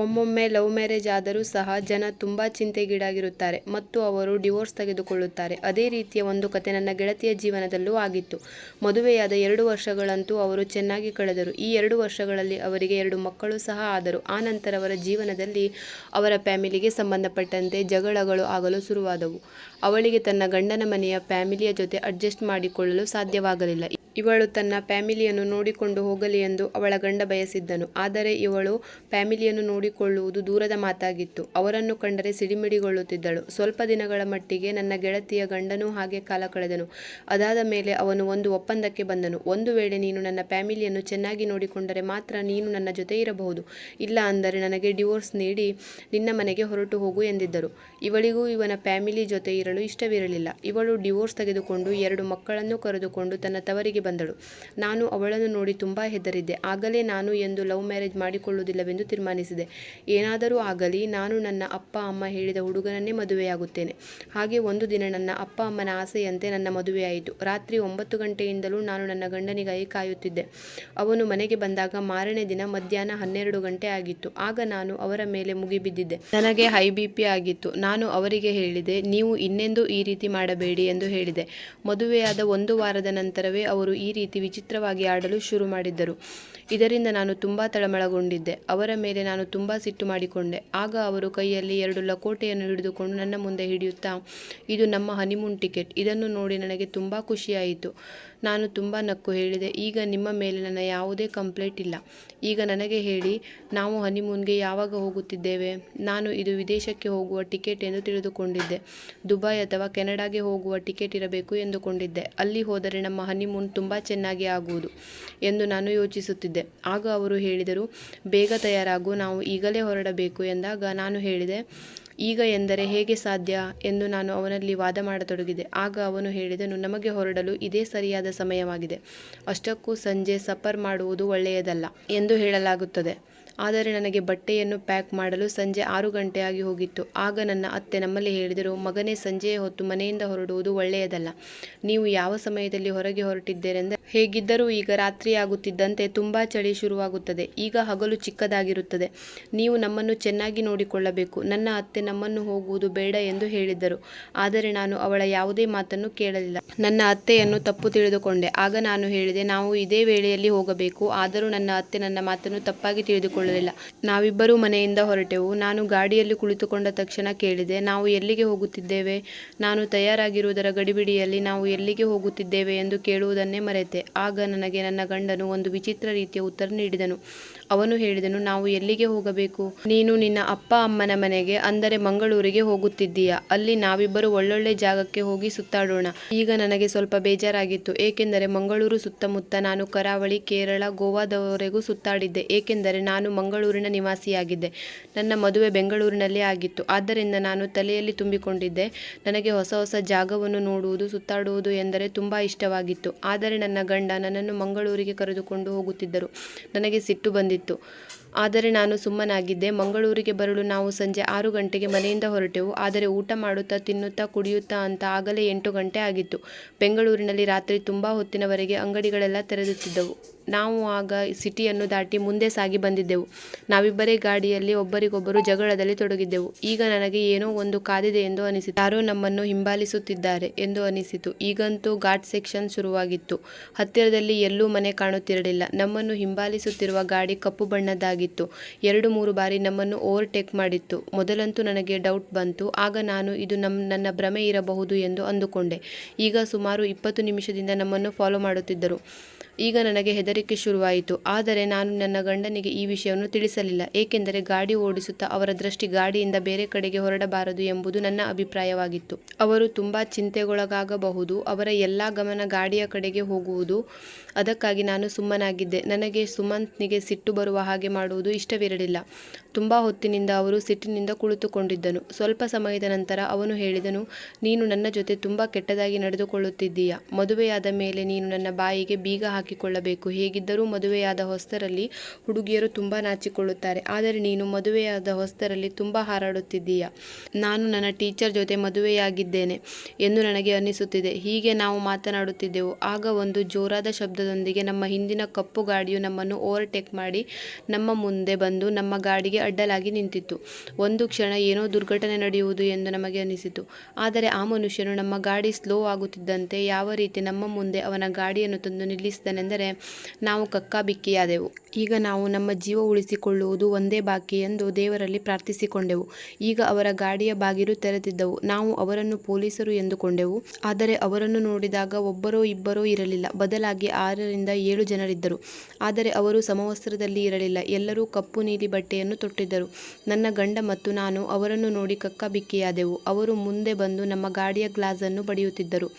ಒಮ್ಮೊಮ್ಮೆ love marriage ಆದರೂ ಸಹ ಜನ ತುಂಬ ಚಿಂತೆಗೀಡಾಗಿರುತ್ತಾರೆ ಮತ್ತು ಅವರು ಡಿವೋರ್ಸ್ ತೆಗೆದುಕೊಳ್ಳುತ್ತಾರೆ. ಅದೇ ರೀತಿಯ ಒಂದು ಕತೆ ನನ್ನ ಗೆಳತಿಯ ಜೀವನದಲ್ಲೂ ಆಗಿತ್ತು. ಮದುವೆಯಾದ ಎರಡು ವರ್ಷಗಳಂತೂ ಅವರು ಚೆನ್ನಾಗಿ ಕಳೆದರು. ಈ ಎರಡು ವರ್ಷಗಳಲ್ಲಿ ಅವರಿಗೆ ಎರಡು ಮಕ್ಕಳು ಸಹ ಆದರು. ಆ ನಂತರ ಅವರ ಜೀವನದಲ್ಲಿ ಅವರ ಫ್ಯಾಮಿಲಿಗೆ ಸಂಬಂಧಪಟ್ಟಂತೆ ಜಗಳಗಳು ಆಗಲು ಶುರುವಾದವು. ಅವಳಿಗೆ ತನ್ನ ಗಂಡನ ಮನೆಯ ಫ್ಯಾಮಿಲಿಯ ಜೊತೆ ಅಡ್ಜಸ್ಟ್ ಮಾಡಿಕೊಳ್ಳಲು ಸಾಧ್ಯವಾಗಲಿಲ್ಲ. ಇವಳು ತನ್ನ ಫ್ಯಾಮಿಲಿಯನ್ನು ನೋಡಿಕೊಂಡು ಹೋಗಲಿ ಎಂದು ಅವಳ ಗಂಡ ಬಯಸಿದ್ದನು. ಆದರೆ ಇವಳು ಫ್ಯಾಮಿಲಿಯನ್ನು ನೋಡಿಕೊಳ್ಳುವುದು ದೂರದ ಮಾತಾಗಿತ್ತು. ಅವರನ್ನು ಕಂಡರೆ ಸಿಡಿಮಿಡಿಗೊಳ್ಳುತ್ತಿದ್ದಳು. ಸ್ವಲ್ಪ ದಿನಗಳ ಮಟ್ಟಿಗೆ ನನ್ನ ಗೆಳತಿಯ ಗಂಡನೂ ಹಾಗೆ ಕಾಲ ಕಳೆದನು. ಅದಾದ ಮೇಲೆ ಅವನು ಒಂದು ಒಪ್ಪಂದಕ್ಕೆ ಬಂದನು. ಒಂದು ವೇಳೆ ನೀನು ನನ್ನ ಫ್ಯಾಮಿಲಿಯನ್ನು ಚೆನ್ನಾಗಿ ನೋಡಿಕೊಂಡರೆ ಮಾತ್ರ ನೀನು ನನ್ನ ಜೊತೆ ಇರಬಹುದು. ಇಲ್ಲ ಅಂದರೆ ನನಗೆ ಡಿವೋರ್ಸ್ ನೀಡಿ ನಿನ್ನ ಮನೆಗೆ ಹೊರಟು ಹೋಗು ಎಂದಿದ್ದರು. ಇವಳಿಗೂ ಇವನ ಫ್ಯಾಮಿಲಿ ಜೊತೆ ಇರಲು ಇಷ್ಟವಿರಲಿಲ್ಲ. ಇವಳು ಡಿವೋರ್ಸ್ ತೆಗೆದುಕೊಂಡು ಎರಡು ಮಕ್ಕಳನ್ನು ಕರೆದುಕೊಂಡು ತನ್ನ ತವರಿಗೆ ಬಂದಳು. ನಾನು ಅವಳನ್ನು ನೋಡಿ ತುಂಬ ಹೆದರಿದ್ದೆ. ಆಗಲೇ ನಾನು ಎಂದು ಲವ್ ಮ್ಯಾರೇಜ್ ಮಾಡಿಕೊಳ್ಳುವುದಿಲ್ಲವೆಂದು ತೀರ್ಮಾನಿಸಿದೆ. ಏನಾದರೂ ಆಗಲಿ ನಾನು ನನ್ನ ಅಪ್ಪ, ಅಮ್ಮ ಹೇಳಿದ ಹುಡುಗನನ್ನೇ ಮದುವೆಯಾಗುತ್ತೇನೆ. ಹಾಗೆ ಒಂದು ದಿನ ನನ್ನ ಅಪ್ಪ, ಅಮ್ಮನ ಆಸೆಯಂತೆ ನನ್ನ ಮದುವೆಯಾಯಿತು. ರಾತ್ರಿ ಒಂಬತ್ತು ಗಂಟೆಯಿಂದಲೂ ನಾನು ನನ್ನ ಗಂಡನಿಗಾಗಿ ಕಾಯುತ್ತಿದ್ದೆ. ಅವನು ಮನೆಗೆ ಬಂದಾಗ ಮಾರನೇ ದಿನ ಮಧ್ಯಾಹ್ನ ಹನ್ನೆರಡು ಗಂಟೆ ಆಗಿತ್ತು. ಆಗ ನಾನು ಅವರ ಮೇಲೆ ಮುಗಿಬಿದ್ದಿದ್ದೆ. ನನಗೆ ಹೈ ಬಿ ಪಿ ಆಗಿತ್ತು. ನಾನು ಅವರಿಗೆ ಹೇಳಿದೆ, ನೀವು ಇನ್ನೆಂದೂ ಈ ರೀತಿ ಮಾಡಬೇಡಿ ಎಂದು ಹೇಳಿದೆ. ಮದುವೆಯಾದ ಒಂದು ವಾರದ ನಂತರವೇ ಅವರು ಈ ರೀತಿ ವಿಚಿತ್ರವಾಗಿ ಆಡಲು ಶುರು ಮಾಡಿದ್ದರು. ಇದರಿಂದ ನಾನು ತುಂಬಾ ತಳಮಳಗೊಂಡಿದ್ದೆ. ಅವರ ಮೇಲೆ ನಾನು ತುಂಬ ಸಿಟ್ಟು ಮಾಡಿಕೊಂಡೆ. ಆಗ ಅವರು ಕೈಯಲ್ಲಿ ಎರಡು ಲಕೋಟೆಯನ್ನು ಹಿಡಿದುಕೊಂಡು ನನ್ನ ಮುಂದೆ ಹಿಡಿಯುತ್ತಾ, ಇದು ನಮ್ಮ ಹನಿಮೂನ್ ಟಿಕೆಟ್. ಇದನ್ನು ನೋಡಿ ನನಗೆ ತುಂಬ ಖುಷಿಯಾಯಿತು. ನಾನು ತುಂಬ ನಕ್ಕು ಹೇಳಿದೆ. ಈಗ ನಿಮ್ಮ ಮೇಲೆ ನನ್ನ ಯಾವುದೇ ಕಂಪ್ಲೇಂಟ್ ಇಲ್ಲ. ಈಗ ನನಗೆ ಹೇಳಿ, ನಾವು ಹನಿಮೂನ್ಗೆ ಯಾವಾಗ ಹೋಗುತ್ತಿದ್ದೇವೆ? ನಾನು ಇದು ವಿದೇಶಕ್ಕೆ ಹೋಗುವ ಟಿಕೆಟ್ ಎಂದು ತಿಳಿದುಕೊಂಡಿದ್ದೆ. ದುಬೈ ಅಥವಾ ಕೆನಡಾಗೆ ಹೋಗುವ ಟಿಕೆಟ್ ಇರಬೇಕು ಎಂದುಕೊಂಡಿದ್ದೆ. ಅಲ್ಲಿ ಹೋದರೆ ನಮ್ಮ ಹನಿಮೂನ್ ತುಂಬ ಚೆನ್ನಾಗಿ ಆಗುವುದು ಎಂದು ನಾನು ಯೋಚಿಸುತ್ತಿದ್ದೆ. ಆಗ ಅವರು ಹೇಳಿದರು, ಬೇಗ ತಯಾರಾಗು, ನಾವು ಈಗಲೇ ಹೊರಡಬೇಕು ಎಂದಾಗ ನಾನು ಹೇಳಿದೆ ಈಗ ಎಂದರೆ ಹೇಗೆ ಸಾಧ್ಯ ಎಂದು ನಾನು ಅವನಲ್ಲಿ ವಾದ ಮಾಡತೊಡಗಿದೆ. ಆಗ ಅವನು ಹೇಳಿದನು, ನಮಗೆ ಹೊರಡಲು ಇದೇ ಸರಿಯಾದ ಸಮಯವಾಗಿದೆ. ಅಷ್ಟಕ್ಕೂ ಸಂಜೆ ಸಫರ್ ಮಾಡುವುದು ಒಳ್ಳೆಯದಲ್ಲ ಎಂದು ಹೇಳಲಾಗುತ್ತದೆ. ಆದರೆ ನನಗೆ ಬಟ್ಟೆಯನ್ನು ಪ್ಯಾಕ್ ಮಾಡಲು ಸಂಜೆ ಆರು ಗಂಟೆಯಾಗಿ ಹೋಗಿತ್ತು. ಆಗ ನನ್ನ ಅತ್ತೆ ನಮ್ಮಲ್ಲಿ ಹೇಳಿದರು, ಮಗನೇ, ಸಂಜೆಯ ಹೊತ್ತು ಮನೆಯಿಂದ ಹೊರಡುವುದು ಒಳ್ಳೆಯದಲ್ಲ. ನೀವು ಯಾವ ಸಮಯದಲ್ಲಿ ಹೊರಗೆ ಹೊರಟಿದ್ದೀರೆಂದರೆ ಹೇಗಿದ್ದರೂ ಈಗ ರಾತ್ರಿಯಾಗುತ್ತಿದ್ದಂತೆ ತುಂಬ ಚಳಿ ಶುರುವಾಗುತ್ತದೆ. ಈಗ ಹಗಲು ಚಿಕ್ಕದಾಗಿರುತ್ತದೆ. ನೀವು ನಮ್ಮನ್ನು ಚೆನ್ನಾಗಿ ನೋಡಿಕೊಳ್ಳಬೇಕು. ನನ್ನ ಅತ್ತೆ ನಮ್ಮನ್ನು ಹೋಗುವುದು ಬೇಡ ಎಂದು ಹೇಳಿದ್ದರು. ಆದರೆ ನಾನು ಅವಳ ಯಾವುದೇ ಮಾತನ್ನು ಕೇಳಲಿಲ್ಲ. ನನ್ನ ಅತ್ತೆಯನ್ನು ತಪ್ಪು ತಿಳಿದುಕೊಂಡೆ. ಆಗ ನಾನು ಹೇಳಿದೆ, ನಾವು ಇದೇ ವೇಳೆಯಲ್ಲಿ ಹೋಗಬೇಕು. ಆದರೂ ನನ್ನ ಅತ್ತೆ ನನ್ನ ಮಾತನ್ನು ತಪ್ಪಾಗಿ ತಿಳಿದುಕೊಳ್ಳಲಿಲ್ಲ ನಾವಿಬ್ಬರೂ ಮನೆಯಿಂದ ಹೊರಟೆವು. ನಾನು ಗಾಡಿಯಲ್ಲಿ ಕುಳಿತುಕೊಂಡ ತಕ್ಷಣ ಕೇಳಿದೆ, ನಾವು ಎಲ್ಲಿಗೆ ಹೋಗುತ್ತಿದ್ದೇವೆ? ನಾನು ತಯಾರಾಗಿರುವುದರ ಗಡಿಬಿಡಿಯಲ್ಲಿ ನಾವು ಎಲ್ಲಿಗೆ ಹೋಗುತ್ತಿದ್ದೇವೆ? ಎಂದು ಕೇಳುವುದನ್ನೇ ಮರೆತೆ. ಆಗ ನನಗೆ ನನ್ನ ಗಂಡನು ಒಂದು ವಿಚಿತ್ರ ರೀತಿಯ ಉತ್ತರ ನೀಡಿದನು. ಅವನು ಹೇಳಿದನು, ನಾವು ಎಲ್ಲಿಗೆ ಹೋಗಬೇಕು? ನೀನು ನಿನ್ನ ಅಪ್ಪ ಅಮ್ಮನ ಮನೆಗೆ, ಅಂದರೆ ಮಂಗಳೂರಿಗೆ ಹೋಗುತ್ತಿದ್ದೀಯಾ? ಅಲ್ಲಿ ನಾವಿಬ್ಬರು ಒಳ್ಳೊಳ್ಳೆ ಜಾಗಕ್ಕೆ ಹೋಗಿ ಸುತ್ತಾಡೋಣ. ಈಗ ನನಗೆ ಸ್ವಲ್ಪ ಬೇಜಾರಾಗಿತ್ತು. ಏಕೆಂದರೆ ಮಂಗಳೂರು ಸುತ್ತಮುತ್ತ ನಾನು ಕರಾವಳಿ, ಕೇರಳ, ಗೋವಾದವರೆಗೂ ಸುತ್ತಾಡಿದ್ದೆ. ಏಕೆಂದರೆ ನಾನು ಮಂಗಳೂರಿನ ನಿವಾಸಿಯಾಗಿದ್ದೆ. ನನ್ನ ಮದುವೆ ಬೆಂಗಳೂರಿನಲ್ಲೇ ಆಗಿತ್ತು. ಆದ್ದರಿಂದ ನಾನು ತಲೆಯಲ್ಲಿ ತುಂಬಿಕೊಂಡಿದ್ದೆ. ನನಗೆ ಹೊಸ ಹೊಸ ಜಾಗವನ್ನು ನೋಡುವುದು, ಸುತ್ತಾಡುವುದು ಎಂದರೆ ತುಂಬ ಇಷ್ಟವಾಗಿತ್ತು. ಆದರೆ ನನ್ನ ಗಂಡ ನನ್ನನ್ನು ಮಂಗಳೂರಿಗೆ ಕರೆದುಕೊಂಡು ಹೋಗುತ್ತಿದ್ದರು. ನನಗೆ ಸಿಟ್ಟು ಬಂದಿತ್ತು. ಆದರೆ ನಾನು ಸುಮ್ಮನಾಗಿದ್ದೆ. ಮಂಗಳೂರಿಗೆ ಬರಲು ನಾವು ಸಂಜೆ ಆರು ಗಂಟೆಗೆ ಮನೆಯಿಂದ ಹೊರಟೆವು. ಆದರೆ ಊಟ ಮಾಡುತ್ತಾ, ತಿನ್ನುತ್ತಾ, ಕುಡಿಯುತ್ತಾ ಅಂತ ಆಗಲೇ ಎಂಟು ಗಂಟೆ ಆಗಿತ್ತು. ಬೆಂಗಳೂರಿನಲ್ಲಿ ರಾತ್ರಿ ತುಂಬ ಹೊತ್ತಿನವರೆಗೆ ಅಂಗಡಿಗಳೆಲ್ಲ ತೆರೆದಿದ್ದವು ನಾವು ಆಗ ಸಿಟಿಯನ್ನು ದಾಟಿ ಮುಂದೆ ಸಾಗಿ ಬಂದಿದ್ದೆವು. ನಾವಿಬ್ಬರೇ ಗಾಡಿಯಲ್ಲಿ ಒಬ್ಬರಿಗೊಬ್ಬರು ಜಗಳದಲ್ಲಿ ತೊಡಗಿದ್ದೆವು. ಈಗ ನನಗೆ ಏನೋ ಒಂದು ಕಾದಿದೆ ಎಂದು ಅನಿಸಿತು. ಯಾರೋ ನಮ್ಮನ್ನು ಹಿಂಬಾಲಿಸುತ್ತಿದ್ದಾರೆ ಎಂದು ಅನಿಸಿತು. ಈಗಂತೂ ಘಾಟ್ ಸೆಕ್ಷನ್ ಶುರುವಾಗಿತ್ತು. ಹತ್ತಿರದಲ್ಲಿ ಎಲ್ಲೂ ಮನೆ ಕಾಣುತ್ತಿರಲಿಲ್ಲ. ನಮ್ಮನ್ನು ಹಿಂಬಾಲಿಸುತ್ತಿರುವ ಗಾಡಿ ಕಪ್ಪು ಬಣ್ಣದ್ದಾಗಿತ್ತು. ಎರಡು ಮೂರು ಬಾರಿ ನಮ್ಮನ್ನು ಓವರ್ಟೇಕ್ ಮಾಡಿತ್ತು. ಮೊದಲಂತೂ ನನಗೆ ಡೌಟ್ ಬಂತು. ಆಗ ನಾನು, ಇದು ನಮ್ಮ ನನ್ನ ಭ್ರಮೆ ಇರಬಹುದು ಎಂದು ಅಂದುಕೊಂಡೆ. ಈಗ ಸುಮಾರು ಇಪ್ಪತ್ತು ನಿಮಿಷದಿಂದ ನಮ್ಮನ್ನು ಫಾಲೋ ಮಾಡುತ್ತಿದ್ದರು. ಈಗ ನನಗೆ ಹೆದರಿಕೆ ಶುರುವಾಯಿತು. ಆದರೆ ನಾನು ನನ್ನ ಗಂಡನಿಗೆ ಈ ವಿಷಯವನ್ನು ತಿಳಿಸಲಿಲ್ಲ. ಏಕೆಂದರೆ ಗಾಡಿ ಓಡಿಸುತ್ತಾ ಅವರ ದೃಷ್ಟಿ ಗಾಡಿಯಿಂದ ಬೇರೆ ಕಡೆಗೆ ಹೊರಡಬಾರದು ಎಂಬುದು ನನ್ನ ಅಭಿಪ್ರಾಯವಾಗಿತ್ತು. ಅವರು ತುಂಬ ಚಿಂತೆಗೊಳಗಾಗಬಹುದು. ಅವರ ಎಲ್ಲ ಗಮನ ಗಾಡಿಯ ಕಡೆಗೆ ಹೋಗುವುದು. ಅದಕ್ಕಾಗಿ ನಾನು ಸುಮ್ಮನಾಗಿದ್ದೆ. ನನಗೆ ಸುಮಂತ್ನಿಗೆ ಸಿಟ್ಟು ಬರುವ ಹಾಗೆ ಮಾಡುವುದು ಇಷ್ಟವಿರಲಿಲ್ಲ. ತುಂಬ ಹೊತ್ತಿನಿಂದ ಅವರು ಸಿಟ್ಟಿನಿಂದ ಕುಳಿತುಕೊಂಡಿದ್ದನು. ಸ್ವಲ್ಪ ಸಮಯದ ನಂತರ ಅವನು ಹೇಳಿದನು, ನೀನು ನನ್ನ ಜೊತೆ ತುಂಬ ಕೆಟ್ಟದಾಗಿ ನಡೆದುಕೊಳ್ಳುತ್ತಿದ್ದೀಯಾ? ಮದುವೆಯಾದ ಮೇಲೆ ನೀನು ನನ್ನ ಬಾಯಿಗೆ ಬೀಗ ಹಾಕಿ ಹಾಕಿಕೊಳ್ಳಬೇಕು. ಹೇಗಿದ್ದರೂ ಮದುವೆಯಾದ ಹೊಸ್ತರಲ್ಲಿ ಹುಡುಗಿಯರು ತುಂಬ ನಾಚಿಕೊಳ್ಳುತ್ತಾರೆ. ಆದರೆ ನೀನು ಮದುವೆಯಾದ ಹೊಸ್ತರಲ್ಲಿ ತುಂಬ ಹಾರಾಡುತ್ತಿದ್ದೀಯ. ನಾನು ನನ್ನ ಟೀಚರ್ ಜೊತೆ ಮದುವೆಯಾಗಿದ್ದೇನೆ ಎಂದು ನನಗೆ ಅನ್ನಿಸುತ್ತಿದೆ. ಹೀಗೆ ನಾವು ಮಾತನಾಡುತ್ತಿದ್ದೆವು. ಆಗ ಒಂದು ಜೋರಾದ ಶಬ್ದದೊಂದಿಗೆ ನಮ್ಮ ಹಿಂದಿನ ಕಪ್ಪು ಗಾಡಿಯು ನಮ್ಮನ್ನು ಓವರ್ಟೇಕ್ ಮಾಡಿ ನಮ್ಮ ಮುಂದೆ ಬಂದು ನಮ್ಮ ಗಾಡಿಗೆ ಅಡ್ಡಲಾಗಿ ನಿಂತಿತ್ತು. ಒಂದು ಕ್ಷಣ ಏನೋ ದುರ್ಘಟನೆ ನಡೆಯುವುದು ಎಂದು ನಮಗೆ ಅನಿಸಿತು ಆದರೆ ಆ ಮನುಷ್ಯನು ನಮ್ಮ ಗಾಡಿ ಸ್ಲೋ ಆಗುತ್ತಿದ್ದಂತೆ ಯಾವ ರೀತಿ ನಮ್ಮ ಮುಂದೆ ಅವನ ಗಾಡಿಯನ್ನು ತಂದು ನಿಲ್ಲಿಸಿದನೆಂದರೆ ನಾವು ಕಕ್ಕಾಬಿಕ್ಕಿಯಾದೆವು ಈಗ ನಾವು ನಮ್ಮ ಜೀವ ಉಳಿಸಿಕೊಳ್ಳುವುದು ಒಂದೇ ಬಾಕಿ ಎಂದು ದೇವರಲ್ಲಿ ಪ್ರಾರ್ಥಿಸಿಕೊಂಡೆವು. ಈಗ ಅವರ ಗಾಡಿಯ ಬಾಗಿಲು ತೆರೆದಿದ್ದವು. ನಾವು ಅವರನ್ನು ಪೊಲೀಸರು ಎಂದುಕೊಂಡೆವು. ಆದರೆ ಅವರನ್ನು ನೋಡಿದಾಗ ಒಬ್ಬರೋ ಇಬ್ಬರೋ ಇರಲಿಲ್ಲ. ಬದಲಾಗಿ ಆರರಿಂದ ಏಳು ಜನರಿದ್ದರು. ಆದರೆ ಅವರು ಸಮವಸ್ತ್ರದಲ್ಲಿ ಇರಲಿಲ್ಲ. ಎಲ್ಲರೂ ಕಪ್ಪು ನೀಲಿ ಬಟ್ಟೆಯನ್ನು ತೊಟ್ಟಿದ್ದರು. ನನ್ನ ಗಂಡ ಮತ್ತು ನಾನು ಅವರನ್ನು ನೋಡಿ ಕಕ್ಕಾಬಿಕ್ಕಿಯಾದೆವು. ಅವರು ಮುಂದೆ ಬಂದು ನಮ್ಮ ಗಾಡಿಯ ಗ್ಲಾಸನ್ನು ಬಡಿಯುತ್ತಿದ್ದರು.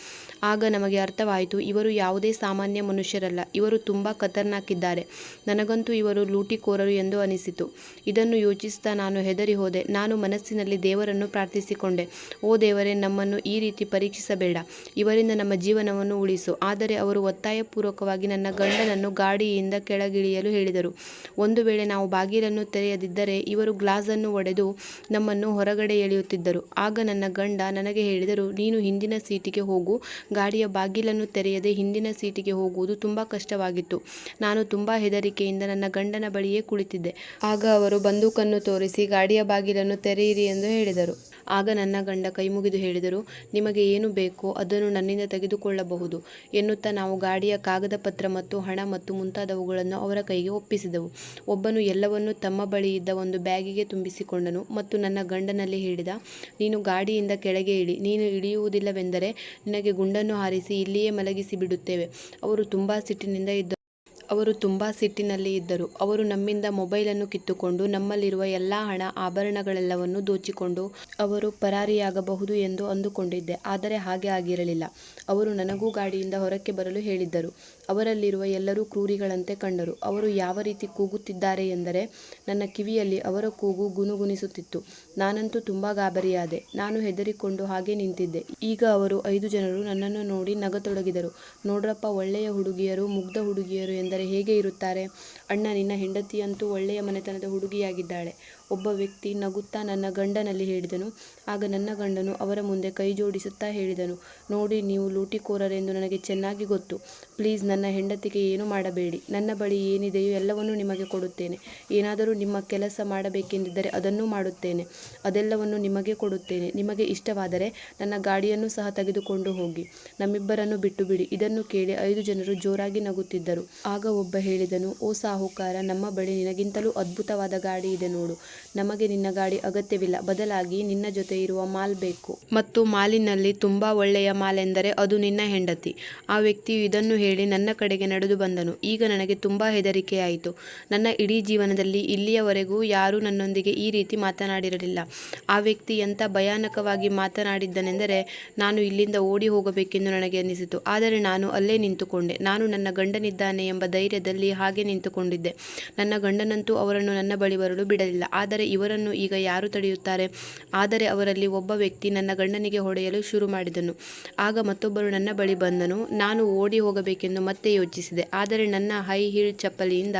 ಆಗ ನಮಗೆ ಅರ್ಥವಾಯಿತು, ಇವರು ಯಾವುದೇ ಸಾಮಾನ್ಯ ಮನುಷ್ಯರಲ್ಲ, ಇವರು ತುಂಬ ಖತರ್ನಾಕ್ ಇದ್ದಾರೆ ನನಗಂತೂ ಇವರು ಲೂಟಿಕೋರರು ಎಂದು ಅನಿಸಿತು. ಇದನ್ನು ಯೋಚಿಸುತ್ತಾ ನಾನು ಹೆದರಿ ಹೋದೆ. ನಾನು ಮನಸ್ಸಿನಲ್ಲಿ ದೇವರನ್ನು ಪ್ರಾರ್ಥಿಸಿಕೊಂಡೆ. ಓ ದೇವರೇ, ನಮ್ಮನ್ನು ಈ ರೀತಿ ಪರೀಕ್ಷಿಸಬೇಡ. ಇವರಿಂದ ನಮ್ಮ ಜೀವನವನ್ನು ಉಳಿಸು. ಆದರೆ ಅವರು ಒತ್ತಾಯಪೂರ್ವಕವಾಗಿ ನನ್ನ ಗಂಡನನ್ನು ಗಾಡಿಯಿಂದ ಕೆಳಗಿಳಿಯಲು ಹೇಳಿದರು. ಒಂದು ವೇಳೆ ನಾವು ಬಾಗಿಲನ್ನು ತೆರೆಯದಿದ್ದರೆ ಇವರು ಗ್ಲಾಸನ್ನು ಒಡೆದು ನಮ್ಮನ್ನು ಹೊರಗಡೆ ಎಳೆಯುತ್ತಿದ್ದರು. ಆಗ ನನ್ನ ಗಂಡ ನನಗೆ ಹೇಳಿದರು, ನೀನು ಹಿಂದಿನ ಸೀಟಿಗೆ ಹೋಗು ಗಾಡಿಯ ಬಾಗಿಲನ್ನು ತೆರೆಯದೆ ಹಿಂದಿನ ಸೀಟಿಗೆ ಹೋಗುವುದು ತುಂಬ ಕಷ್ಟವಾಗಿತ್ತು. ನಾನು ತುಂಬ ಹೆದರಿಕೆಯಿಂದ ನನ್ನ ಗಂಡನ ಬಳಿಯೇ ಕುಳಿತಿದ್ದೆ. ಆಗ ಅವರು ಬಂದೂಕನ್ನು ತೋರಿಸಿ, ಗಾಡಿಯ ಬಾಗಿಲನ್ನು ತೆರೆಯಿರಿ ಎಂದು ಹೇಳಿದರು. ಆಗ ನನ್ನ ಗಂಡ ಕೈಮುಗಿದು ಹೇಳಿದರು, ನಿಮಗೆ ಏನು ಬೇಕೋ ಅದನ್ನು ನನ್ನಿಂದ ತೆಗೆದುಕೊಳ್ಳಬಹುದು ಎನ್ನುತ್ತಾ ನಾವು ಗಾಡಿಯ ಕಾಗದ ಪತ್ರ ಮತ್ತು ಹಣ ಮತ್ತು ಮುಂತಾದವುಗಳನ್ನು ಅವರ ಕೈಗೆ ಒಪ್ಪಿಸಿದೆವು. ಒಬ್ಬನು ಎಲ್ಲವನ್ನೂ ತಮ್ಮ ಬಳಿ ಇದ್ದ ಒಂದು ಬ್ಯಾಗಿಗೆ ತುಂಬಿಸಿಕೊಂಡನು ಮತ್ತು ನನ್ನ ಗಂಡನಲ್ಲಿ ಹೇಳಿದ, ನೀನು ಗಾಡಿಯಿಂದ ಕೆಳಗೆ ಇಳಿ, ನೀನು ಇಳಿಯುವುದಿಲ್ಲವೆಂದರೆ ನಿನಗೆ ಗುಂಡನ್ನು ಹಾರಿಸಿ ಇಲ್ಲಿಯೇ ಮಲಗಿಸಿ ಬಿಡುತ್ತೇವೆ ಅವರು ತುಂಬ ಸಿಟ್ಟಿನಿಂದ ಇದ್ದರು. ಅವರು ತುಂಬ ಸಿಟ್ಟಿನಲ್ಲಿ ಇದ್ದರು. ಅವರು ನಮ್ಮಿಂದ ಮೊಬೈಲನ್ನು ಕಿತ್ತುಕೊಂಡು ನಮ್ಮಲ್ಲಿರುವ ಎಲ್ಲ ಹಣ, ಆಭರಣಗಳೆಲ್ಲವನ್ನು ದೋಚಿಕೊಂಡು ಅವರು ಪರಾರಿಯಾಗಬಹುದು ಎಂದು ಅಂದುಕೊಂಡಿದ್ದೆ. ಆದರೆ ಹಾಗೆ ಆಗಿರಲಿಲ್ಲ. ಅವರು ನನಗೂ ಗಾಡಿಯಿಂದ ಹೊರಕ್ಕೆ ಬರಲು ಹೇಳಿದ್ದರು. ಅವರಲ್ಲಿರುವ ಎಲ್ಲರೂ ಕ್ರೂರಿಗಳಂತೆ ಕಂಡರು. ಅವರು ಯಾವ ರೀತಿ ಕೂಗುತ್ತಿದ್ದಾರೆ ಎಂದರೆ, ನನ್ನ ಕಿವಿಯಲ್ಲಿ ಅವರ ಕೂಗು ಗುನುಗುನಿಸುತ್ತಿತ್ತು. ನಾನಂತೂ ತುಂಬ ಗಾಬರಿಯಾದೆ. ನಾನು ಹೆದರಿಕೊಂಡು ಹಾಗೆ ನಿಂತಿದ್ದೆ. ಈಗ ಅವರು ಐದು ಜನರು ನನ್ನನ್ನು ನೋಡಿ ನಗತೊಡಗಿದರು. ನೋಡ್ರಪ್ಪ, ಒಳ್ಳೆಯ ಹುಡುಗಿಯರು, ಮುಗ್ಧ ಹುಡುಗಿಯರು ಎಂದರೆ ಹೇಗೆ ಇರುತ್ತಾರೆ? ಅಣ್ಣ, ನಿನ್ನ ಹೆಂಡತಿಯಂತೂ ಒಳ್ಳೆಯ ಮನೆತನದ ಹುಡುಗಿಯಾಗಿದ್ದಾಳೆ. ಒಬ್ಬ ವ್ಯಕ್ತಿ ನಗುತ್ತಾ ನನ್ನ ಗಂಡನಲ್ಲಿ ಹೇಳಿದನು. ಆಗ ನನ್ನ ಗಂಡನು ಅವರ ಮುಂದೆ ಕೈ ಜೋಡಿಸುತ್ತಾ ಹೇಳಿದನು, ನೋಡಿ, ನೀವು ಲೂಟಿಕೋರರೆಂದು ನನಗೆ ಚೆನ್ನಾಗಿ ಗೊತ್ತು. ಪ್ಲೀಸ್, ನನ್ನ ಹೆಂಡತಿಗೆ ಏನು ಮಾಡಬೇಡಿ. ನನ್ನ ಬಳಿ ಏನಿದೆಯೋ ಎಲ್ಲವನ್ನೂ ನಿಮಗೆ ಕೊಡುತ್ತೇನೆ. ಏನಾದರೂ ನಿಮ್ಮ ಕೆಲಸ ಮಾಡಬೇಕೆಂದಿದ್ದರೆ ಅದನ್ನು ಮಾಡುತ್ತೇನೆ. ಅದೆಲ್ಲವನ್ನು ನಿಮಗೆ ಕೊಡುತ್ತೇನೆ. ನಿಮಗೆ ಇಷ್ಟವಾದರೆ ನನ್ನ ಗಾಡಿಯನ್ನು ಸಹ ತೆಗೆದುಕೊಂಡು ಹೋಗಿ. ನಮ್ಮಿಬ್ಬರನ್ನು ಬಿಟ್ಟು ಬಿಡಿ ಇದನ್ನು ಕೇಳಿ ಐದು ಜನರು ಜೋರಾಗಿ ನಗುತ್ತಿದ್ದರು. ಆಗ ಒಬ್ಬ ಹೇಳಿದನು, ಓ ಸಾಹುಕಾರ, ನಮ್ಮ ಬಳಿ ನಿನಗಿಂತಲೂ ಅದ್ಭುತವಾದ ಗಾಡಿ ಇದೆ ನೋಡು. ನಮಗೆ ನಿನ್ನ ಗಾಡಿ ಅಗತ್ಯವಿಲ್ಲ, ಬದಲಾಗಿ ನಿನ್ನ ಜೊತೆ ಇರುವ ಮಾಲ್ ಬೇಕು. ಮತ್ತು ಮಾಲಿನಲ್ಲಿ ತುಂಬಾ ಒಳ್ಳೆಯ ಮಾಲ್ ಎಂದರೆ ಅದು ನಿನ್ನ ಹೆಂಡತಿ. ಆ ವ್ಯಕ್ತಿಯು ಇದನ್ನು ಹೇಳಿ ನನ್ನ ಕಡೆಗೆ ನಡೆದು ಬಂದನು. ಈಗ ನನಗೆ ತುಂಬಾ ಹೆದರಿಕೆಯಾಯಿತು. ನನ್ನ ಇಡೀ ಜೀವನದಲ್ಲಿ ಇಲ್ಲಿಯವರೆಗೂ ಯಾರೂ ನನ್ನೊಂದಿಗೆ ಈ ರೀತಿ ಮಾತನಾಡಿರಲಿಲ್ಲ. ಆ ವ್ಯಕ್ತಿ ಎಂಥ ಭಯಾನಕವಾಗಿ ಮಾತನಾಡಿದ್ದನೆಂದರೆ, ನಾನು ಇಲ್ಲಿಂದ ಓಡಿ ಹೋಗಬೇಕೆಂದು ನನಗೆ ಅನ್ನಿಸಿತು ಆದರೆ ನಾನು ಅಲ್ಲೇ ನಿಂತುಕೊಂಡೆ. ನಾನು ನನ್ನ ಗಂಡನಿದ್ದಾನೆ ಎಂಬ ಧೈರ್ಯದಲ್ಲಿ ಹಾಗೆ ನಿಂತುಕೊಂಡಿದ್ದೆ. ನನ್ನ ಗಂಡನಂತೂ ಅವರನ್ನು ನನ್ನ ಬಳಿ ಬರಲು ಬಿಡಲಿಲ್ಲ. ಆದರೆ ಇವರನ್ನು ಈಗ ಯಾರು ತಡೆಯುತ್ತಾರೆ? ಆದರೆ ಅವರಲ್ಲಿ ಒಬ್ಬ ವ್ಯಕ್ತಿ ನನ್ನ ಗಂಡನಿಗೆ ಹೊಡೆಯಲು ಶುರು ಮಾಡಿದನು. ಆಗ ಮತ್ತೊಬ್ಬರು ನನ್ನ ಬಳಿ ಬಂದನು. ನಾನು ಓಡಿ ಹೋಗಬೇಕೆಂದು ಮತ್ತೆ ಯೋಚಿಸಿದೆ. ಆದರೆ ನನ್ನ ಹೈ ಹೀಲ್ ಚಪ್ಪಲಿಯಿಂದ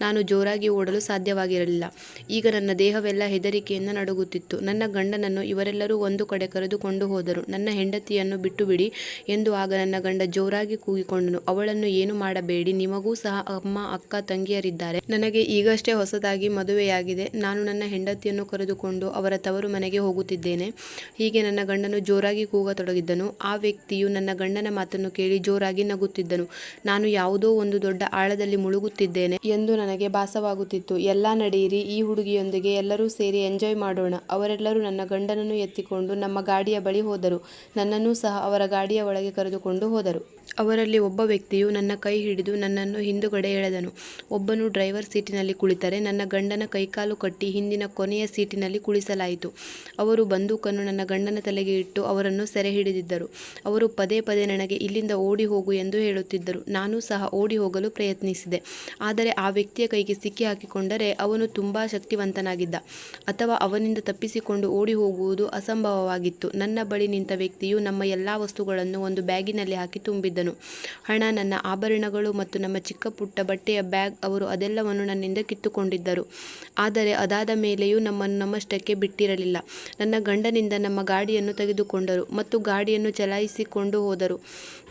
ನಾನು ಜೋರಾಗಿ ಓಡಲು ಸಾಧ್ಯವಾಗಿರಲಿಲ್ಲ. ಈಗ ನನ್ನ ದೇಹವೆಲ್ಲ ಹೆದರಿಕೆಯಿಂದ ನಡುಗುತ್ತಿತ್ತು. ನನ್ನ ಗಂಡನನ್ನು ಇವರೆಲ್ಲರೂ ಒಂದು ಕಡೆ ಕರೆದುಕೊಂಡು ಹೋದರು. ನನ್ನ ಹೆಂಡತಿಯನ್ನು ಬಿಟ್ಟು ಬಿಡಿ ಎಂದು ಆಗ ನನ್ನ ಗಂಡ ಜೋರಾಗಿ ಕೂಗಿಕೊಂಡನು. ಅವಳನ್ನು ಏನು ಮಾಡಬೇಡಿ? ನಿಮಗೂ ಸಹ ಅಮ್ಮ, ಅಕ್ಕ, ತಂಗಿಯರಿದ್ದಾರೆ. ನನಗೆ ಈಗಷ್ಟೇ ಹೊಸದಾಗಿ ಮದುವೆಯಾಗಿದೆ. ನಾನು ನನ್ನ ಹೆಂಡತಿಯನ್ನು ಕರೆದುಕೊಂಡು ಅವರ ತವರು ಮನೆಗೆ ಹೋಗುತ್ತಿದ್ದೇನೆ. ಹೀಗೆ ನನ್ನ ಗಂಡನು ಜೋರಾಗಿ ಕೂಗತೊಡಗಿದ್ದನು. ಆ ವ್ಯಕ್ತಿಯು ನನ್ನ ಗಂಡನ ಮಾತನ್ನು ಕೇಳಿ ಜೋರಾಗಿ ನಗುತ್ತಿದ್ದನು. ನಾನು ಯಾವುದೋ ಒಂದು ದೊಡ್ಡ ಆಳದಲ್ಲಿ ಮುಳುಗುತ್ತಿದ್ದೇನೆ ಎಂದು ನನಗೆ ಭಾಸವಾಗುತ್ತಿತ್ತು. ಎಲ್ಲ ನಡೆಯಿರಿ, ಈ ಹುಡುಗಿಯೊಂದಿಗೆ ಎಲ್ಲರೂ ಸೇರಿ ಎಂಜಾಯ್ ಮಾಡೋಣ. ಅವರೆಲ್ಲರೂ ನನ್ನ ಗಂಡನನ್ನು ಎತ್ತಿಕೊಂಡು ನಮ್ಮ ಗಾಡಿಯ ಬಳಿ ಹೋದರು. ನನ್ನನ್ನೂ ಸಹ ಅವರ ಗಾಡಿಯ ಒಳಗೆ ಕರೆದುಕೊಂಡು ಹೋದರು. ಅವರಲ್ಲಿ ಒಬ್ಬ ವ್ಯಕ್ತಿಯು ನನ್ನ ಕೈ ಹಿಡಿದು ನನ್ನನ್ನು ಹಿಂದುಗಡೆ ಎಳೆದನು. ಒಬ್ಬನು ಡ್ರೈವರ್ ಸೀಟಿನಲ್ಲಿ ಕುಳಿತರೆ ನನ್ನ ಗಂಡನ ಕೈಕಾಲು ಕಟ್ಟಿ ಹಿಂದಿನ ಕೊನೆಯ ಸೀಟಿನಲ್ಲಿ ಕುಳಿಸಲಾಯಿತು. ಅವರು ಬಂದೂಕನ್ನು ನನ್ನ ಗಂಡನ ತಲೆಗೆ ಇಟ್ಟು ಅವರನ್ನು ಸೆರೆ ಹಿಡಿದಿದ್ದರು. ಅವರು ಪದೇ ಪದೇ ನನಗೆ ಇಲ್ಲಿಂದ ಓಡಿ ಹೋಗು ಎಂದು ಹೇಳುತ್ತಿದ್ದರು. ನಾನು ಸಹ ಓಡಿ ಹೋಗಲು ಪ್ರಯತ್ನಿಸಿದೆ. ಆದರೆ ಆ ವ್ಯಕ್ತಿಯ ಕೈಗೆ ಸಿಕ್ಕಿ ಹಾಕಿಕೊಂಡರೆ ಅವನು ತುಂಬಾ ಶಕ್ತಿವಂತನಾಗಿದ್ದ. ಅಥವಾ ಅವನಿಂದ ತಪ್ಪಿಸಿಕೊಂಡು ಓಡಿ ಹೋಗುವುದು ಅಸಂಭವವಾಗಿತ್ತು. ನನ್ನ ಬಳಿ ನಿಂತ ವ್ಯಕ್ತಿಯು ನಮ್ಮ ಎಲ್ಲಾ ವಸ್ತುಗಳನ್ನು ಒಂದು ಬ್ಯಾಗಿನಲ್ಲಿ ಹಾಕಿ ತುಂಬಿದ್ದನು. ಹೇಳಿದನು. ಹಣ, ನನ್ನ ಆಭರಣಗಳು ಮತ್ತು ನಮ್ಮ ಚಿಕ್ಕ ಪುಟ್ಟ ಬಟ್ಟೆಯ ಬ್ಯಾಗ್, ಅವರು ಅದೆಲ್ಲವನ್ನು ನನ್ನಿಂದ ಕಿತ್ತುಕೊಂಡಿದ್ದರು. ಆದರೆ ಅದಾದ ಮೇಲೆಯೂ ನಮ್ಮನ್ನು ನಮ್ಮಷ್ಟಕ್ಕೆ ಬಿಟ್ಟಿರಲಿಲ್ಲ. ನನ್ನ ಗಂಡನಿಂದ ನಮ್ಮ ಗಾಡಿಯನ್ನು ತೆಗೆದುಕೊಂಡರು ಮತ್ತು ಗಾಡಿಯನ್ನು ಚಲಾಯಿಸಿಕೊಂಡು ಹೋದರು.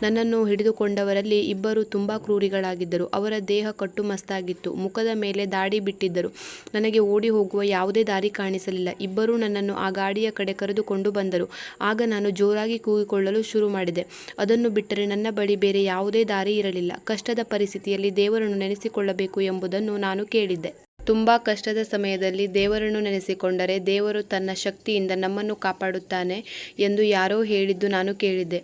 ನನ್ನನ್ನು ಹಿಡಿದುಕೊಂಡವರಲ್ಲಿ ಇಬ್ಬರು ತುಂಬ ಕ್ರೂರಿಗಳಾಗಿದ್ದರು. ಅವರ ದೇಹ ಕಟ್ಟುಮಸ್ತಾಗಿತ್ತು ಮುಖದ ಮೇಲೆ ದಾಡಿ ಬಿಟ್ಟಿದ್ದರು. ನನಗೆ ಓಡಿ ಹೋಗುವ ಯಾವುದೇ ದಾರಿ ಕಾಣಿಸಲಿಲ್ಲ. ಇಬ್ಬರೂ ನನ್ನನ್ನು ಆ ಗಾಡಿಯ ಕಡೆ ಕರೆದುಕೊಂಡು ಬಂದರು. ಆಗ ನಾನು ಜೋರಾಗಿ ಕೂಗಿಕೊಳ್ಳಲು ಶುರು ಮಾಡಿದೆ. ಅದನ್ನು ಬಿಟ್ಟರೆ ನನ್ನ ಬಳಿ ಬೇರೆ ಯಾವುದೇ ದಾರಿ ಇರಲಿಲ್ಲ. ಕಷ್ಟದ ಪರಿಸ್ಥಿತಿಯಲ್ಲಿ ದೇವರನ್ನು ನೆನೆಸಿಕೊಳ್ಳಬೇಕು ಎಂಬುದನ್ನು ನಾನು ಕೇಳಿದ್ದೆ. ತುಂಬ ಕಷ್ಟದ ಸಮಯದಲ್ಲಿ ದೇವರನ್ನು ನೆನೆಸಿಕೊಂಡರೆ ದೇವರು ತನ್ನ ಶಕ್ತಿಯಿಂದ ನಮ್ಮನ್ನು ಕಾಪಾಡುತ್ತಾನೆ ಎಂದು ಯಾರೋ ಹೇಳಿದ್ದು ನಾನು ಕೇಳಿದ್ದೆ.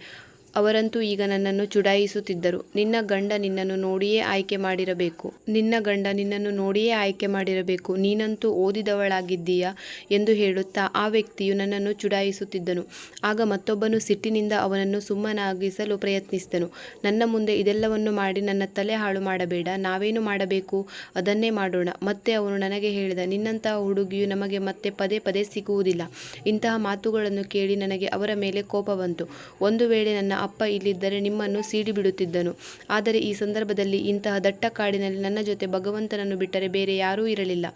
ಅವರಂತೂ ಈಗ ನನ್ನನ್ನು ಚುಡಾಯಿಸುತ್ತಿದ್ದರು. ನಿನ್ನ ಗಂಡ ನಿನ್ನನ್ನು ನೋಡಿಯೇ ಆಯ್ಕೆ ಮಾಡಿರಬೇಕು. ನಿನ್ನ ಗಂಡ ನಿನ್ನನ್ನು ನೋಡಿಯೇ ಆಯ್ಕೆ ಮಾಡಿರಬೇಕು. ನೀನಂತೂ ಓದಿದವಳಾಗಿದ್ದೀಯಾ ಎಂದು ಹೇಳುತ್ತಾ ಆ ವ್ಯಕ್ತಿಯು ನನ್ನನ್ನು ಚುಡಾಯಿಸುತ್ತಿದ್ದನು. ಆಗ ಮತ್ತೊಬ್ಬನು ಸಿಟ್ಟಿನಿಂದ ಅವನನ್ನು ಸುಮ್ಮನಾಗಿಸಲು ಪ್ರಯತ್ನಿಸಿದನು. ನನ್ನ ಮುಂದೆ ಇದೆಲ್ಲವನ್ನು ಮಾಡಿ ನನ್ನ ತಲೆ ಹಾಳು ಮಾಡಬೇಡ. ನಾವೇನು ಮಾಡಬೇಕು? ಅದನ್ನೇ ಮಾಡೋಣ. ಮತ್ತೆ ಅವನು ನನಗೆ ಹೇಳಿದ, ನಿನ್ನಂತಹ ಹುಡುಗಿಯು ನಮಗೆ ಮತ್ತೆ ಪದೇ ಪದೇ ಸಿಗುವುದಿಲ್ಲ. ಇಂತಹ ಮಾತುಗಳನ್ನು ಕೇಳಿ ನನಗೆ ಅವರ ಮೇಲೆ ಕೋಪ ಬಂತು. ಒಂದು ವೇಳೆ ನನ್ನ ಅಪ್ಪ ಇಲ್ಲಿದ್ದರೆ ನಿಮ್ಮನ್ನು ಸೀಡಿ ಬಿಡುತ್ತಿದ್ದನು. ಆದರೆ ಈ ಸಂದರ್ಭದಲ್ಲಿ ಇಂತಹ ದಟ್ಟ ಕಾಡಿನಲ್ಲಿ ನನ್ನ ಜೊತೆ ಭಗವಂತನನ್ನು ಬಿಟ್ಟರೆ ಬೇರೆ ಯಾರೂ ಇರಲಿಲ್ಲ.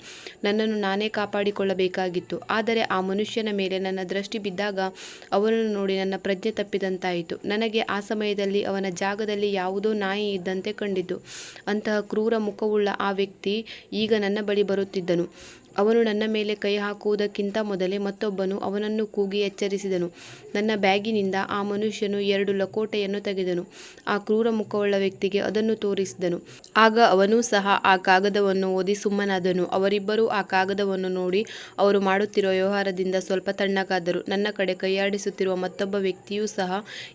ನನ್ನನ್ನು ನಾನೇ ಕಾಪಾಡಿಕೊಳ್ಳಬೇಕಾಗಿತ್ತು. ಆದರೆ ಆ ಮನುಷ್ಯನ ಮೇಲೆ ನನ್ನ ದೃಷ್ಟಿ ಬಿದ್ದಾಗ ಅವನನ್ನು ನೋಡಿ ನನ್ನ ಪ್ರಜ್ಞೆ ತಪ್ಪಿದಂತಾಯಿತು. ನನಗೆ ಆ ಸಮಯದಲ್ಲಿ ಅವನ ಜಾಗದಲ್ಲಿ ಯಾವುದೋ ನಾಯಿ ಇದ್ದಂತೆ ಕಂಡಿತು. ಅಂತಹ ಕ್ರೂರ ಮುಖವುಳ್ಳ ಆ ವ್ಯಕ್ತಿ ಈಗ ನನ್ನ ಬಳಿ ಬರುತ್ತಿದ್ದನು. ಅವನು ನನ್ನ ಮೇಲೆ ಕೈ ಹಾಕುವುದಕ್ಕಿಂತ ಮೊದಲೇ ಮತ್ತೊಬ್ಬನು ಅವನನ್ನು ಕೂಗಿ ಎಚ್ಚರಿಸಿದನು. ನನ್ನ ಬ್ಯಾಗಿನಿಂದ ಆ ಮನುಷ್ಯನು ಎರಡು ಲಕೋಟೆಯನ್ನು ತೆಗೆದನು. ಆ ಕ್ರೂರ ಮುಖವುಳ್ಳ ವ್ಯಕ್ತಿಗೆ ಅದನ್ನು ತೋರಿಸಿದನು. ಆಗ ಅವನೂ ಸಹ ಆ ಕಾಗದವನ್ನು ಓದಿ ಸುಮ್ಮನಾದನು. ಅವರಿಬ್ಬರೂ ಆ ಕಾಗದವನ್ನು ನೋಡಿ, ಅವರು ಮಾಡುತ್ತಿರುವ ವ್ಯವಹಾರದಿಂದ ಸ್ವಲ್ಪ ತಣ್ಣಗಾದರು. ನನ್ನ ಕಡೆ ಕೈಯಾಡಿಸುತ್ತಿರುವ ಮತ್ತೊಬ್ಬ ವ್ಯಕ್ತಿಯೂ ಸಹ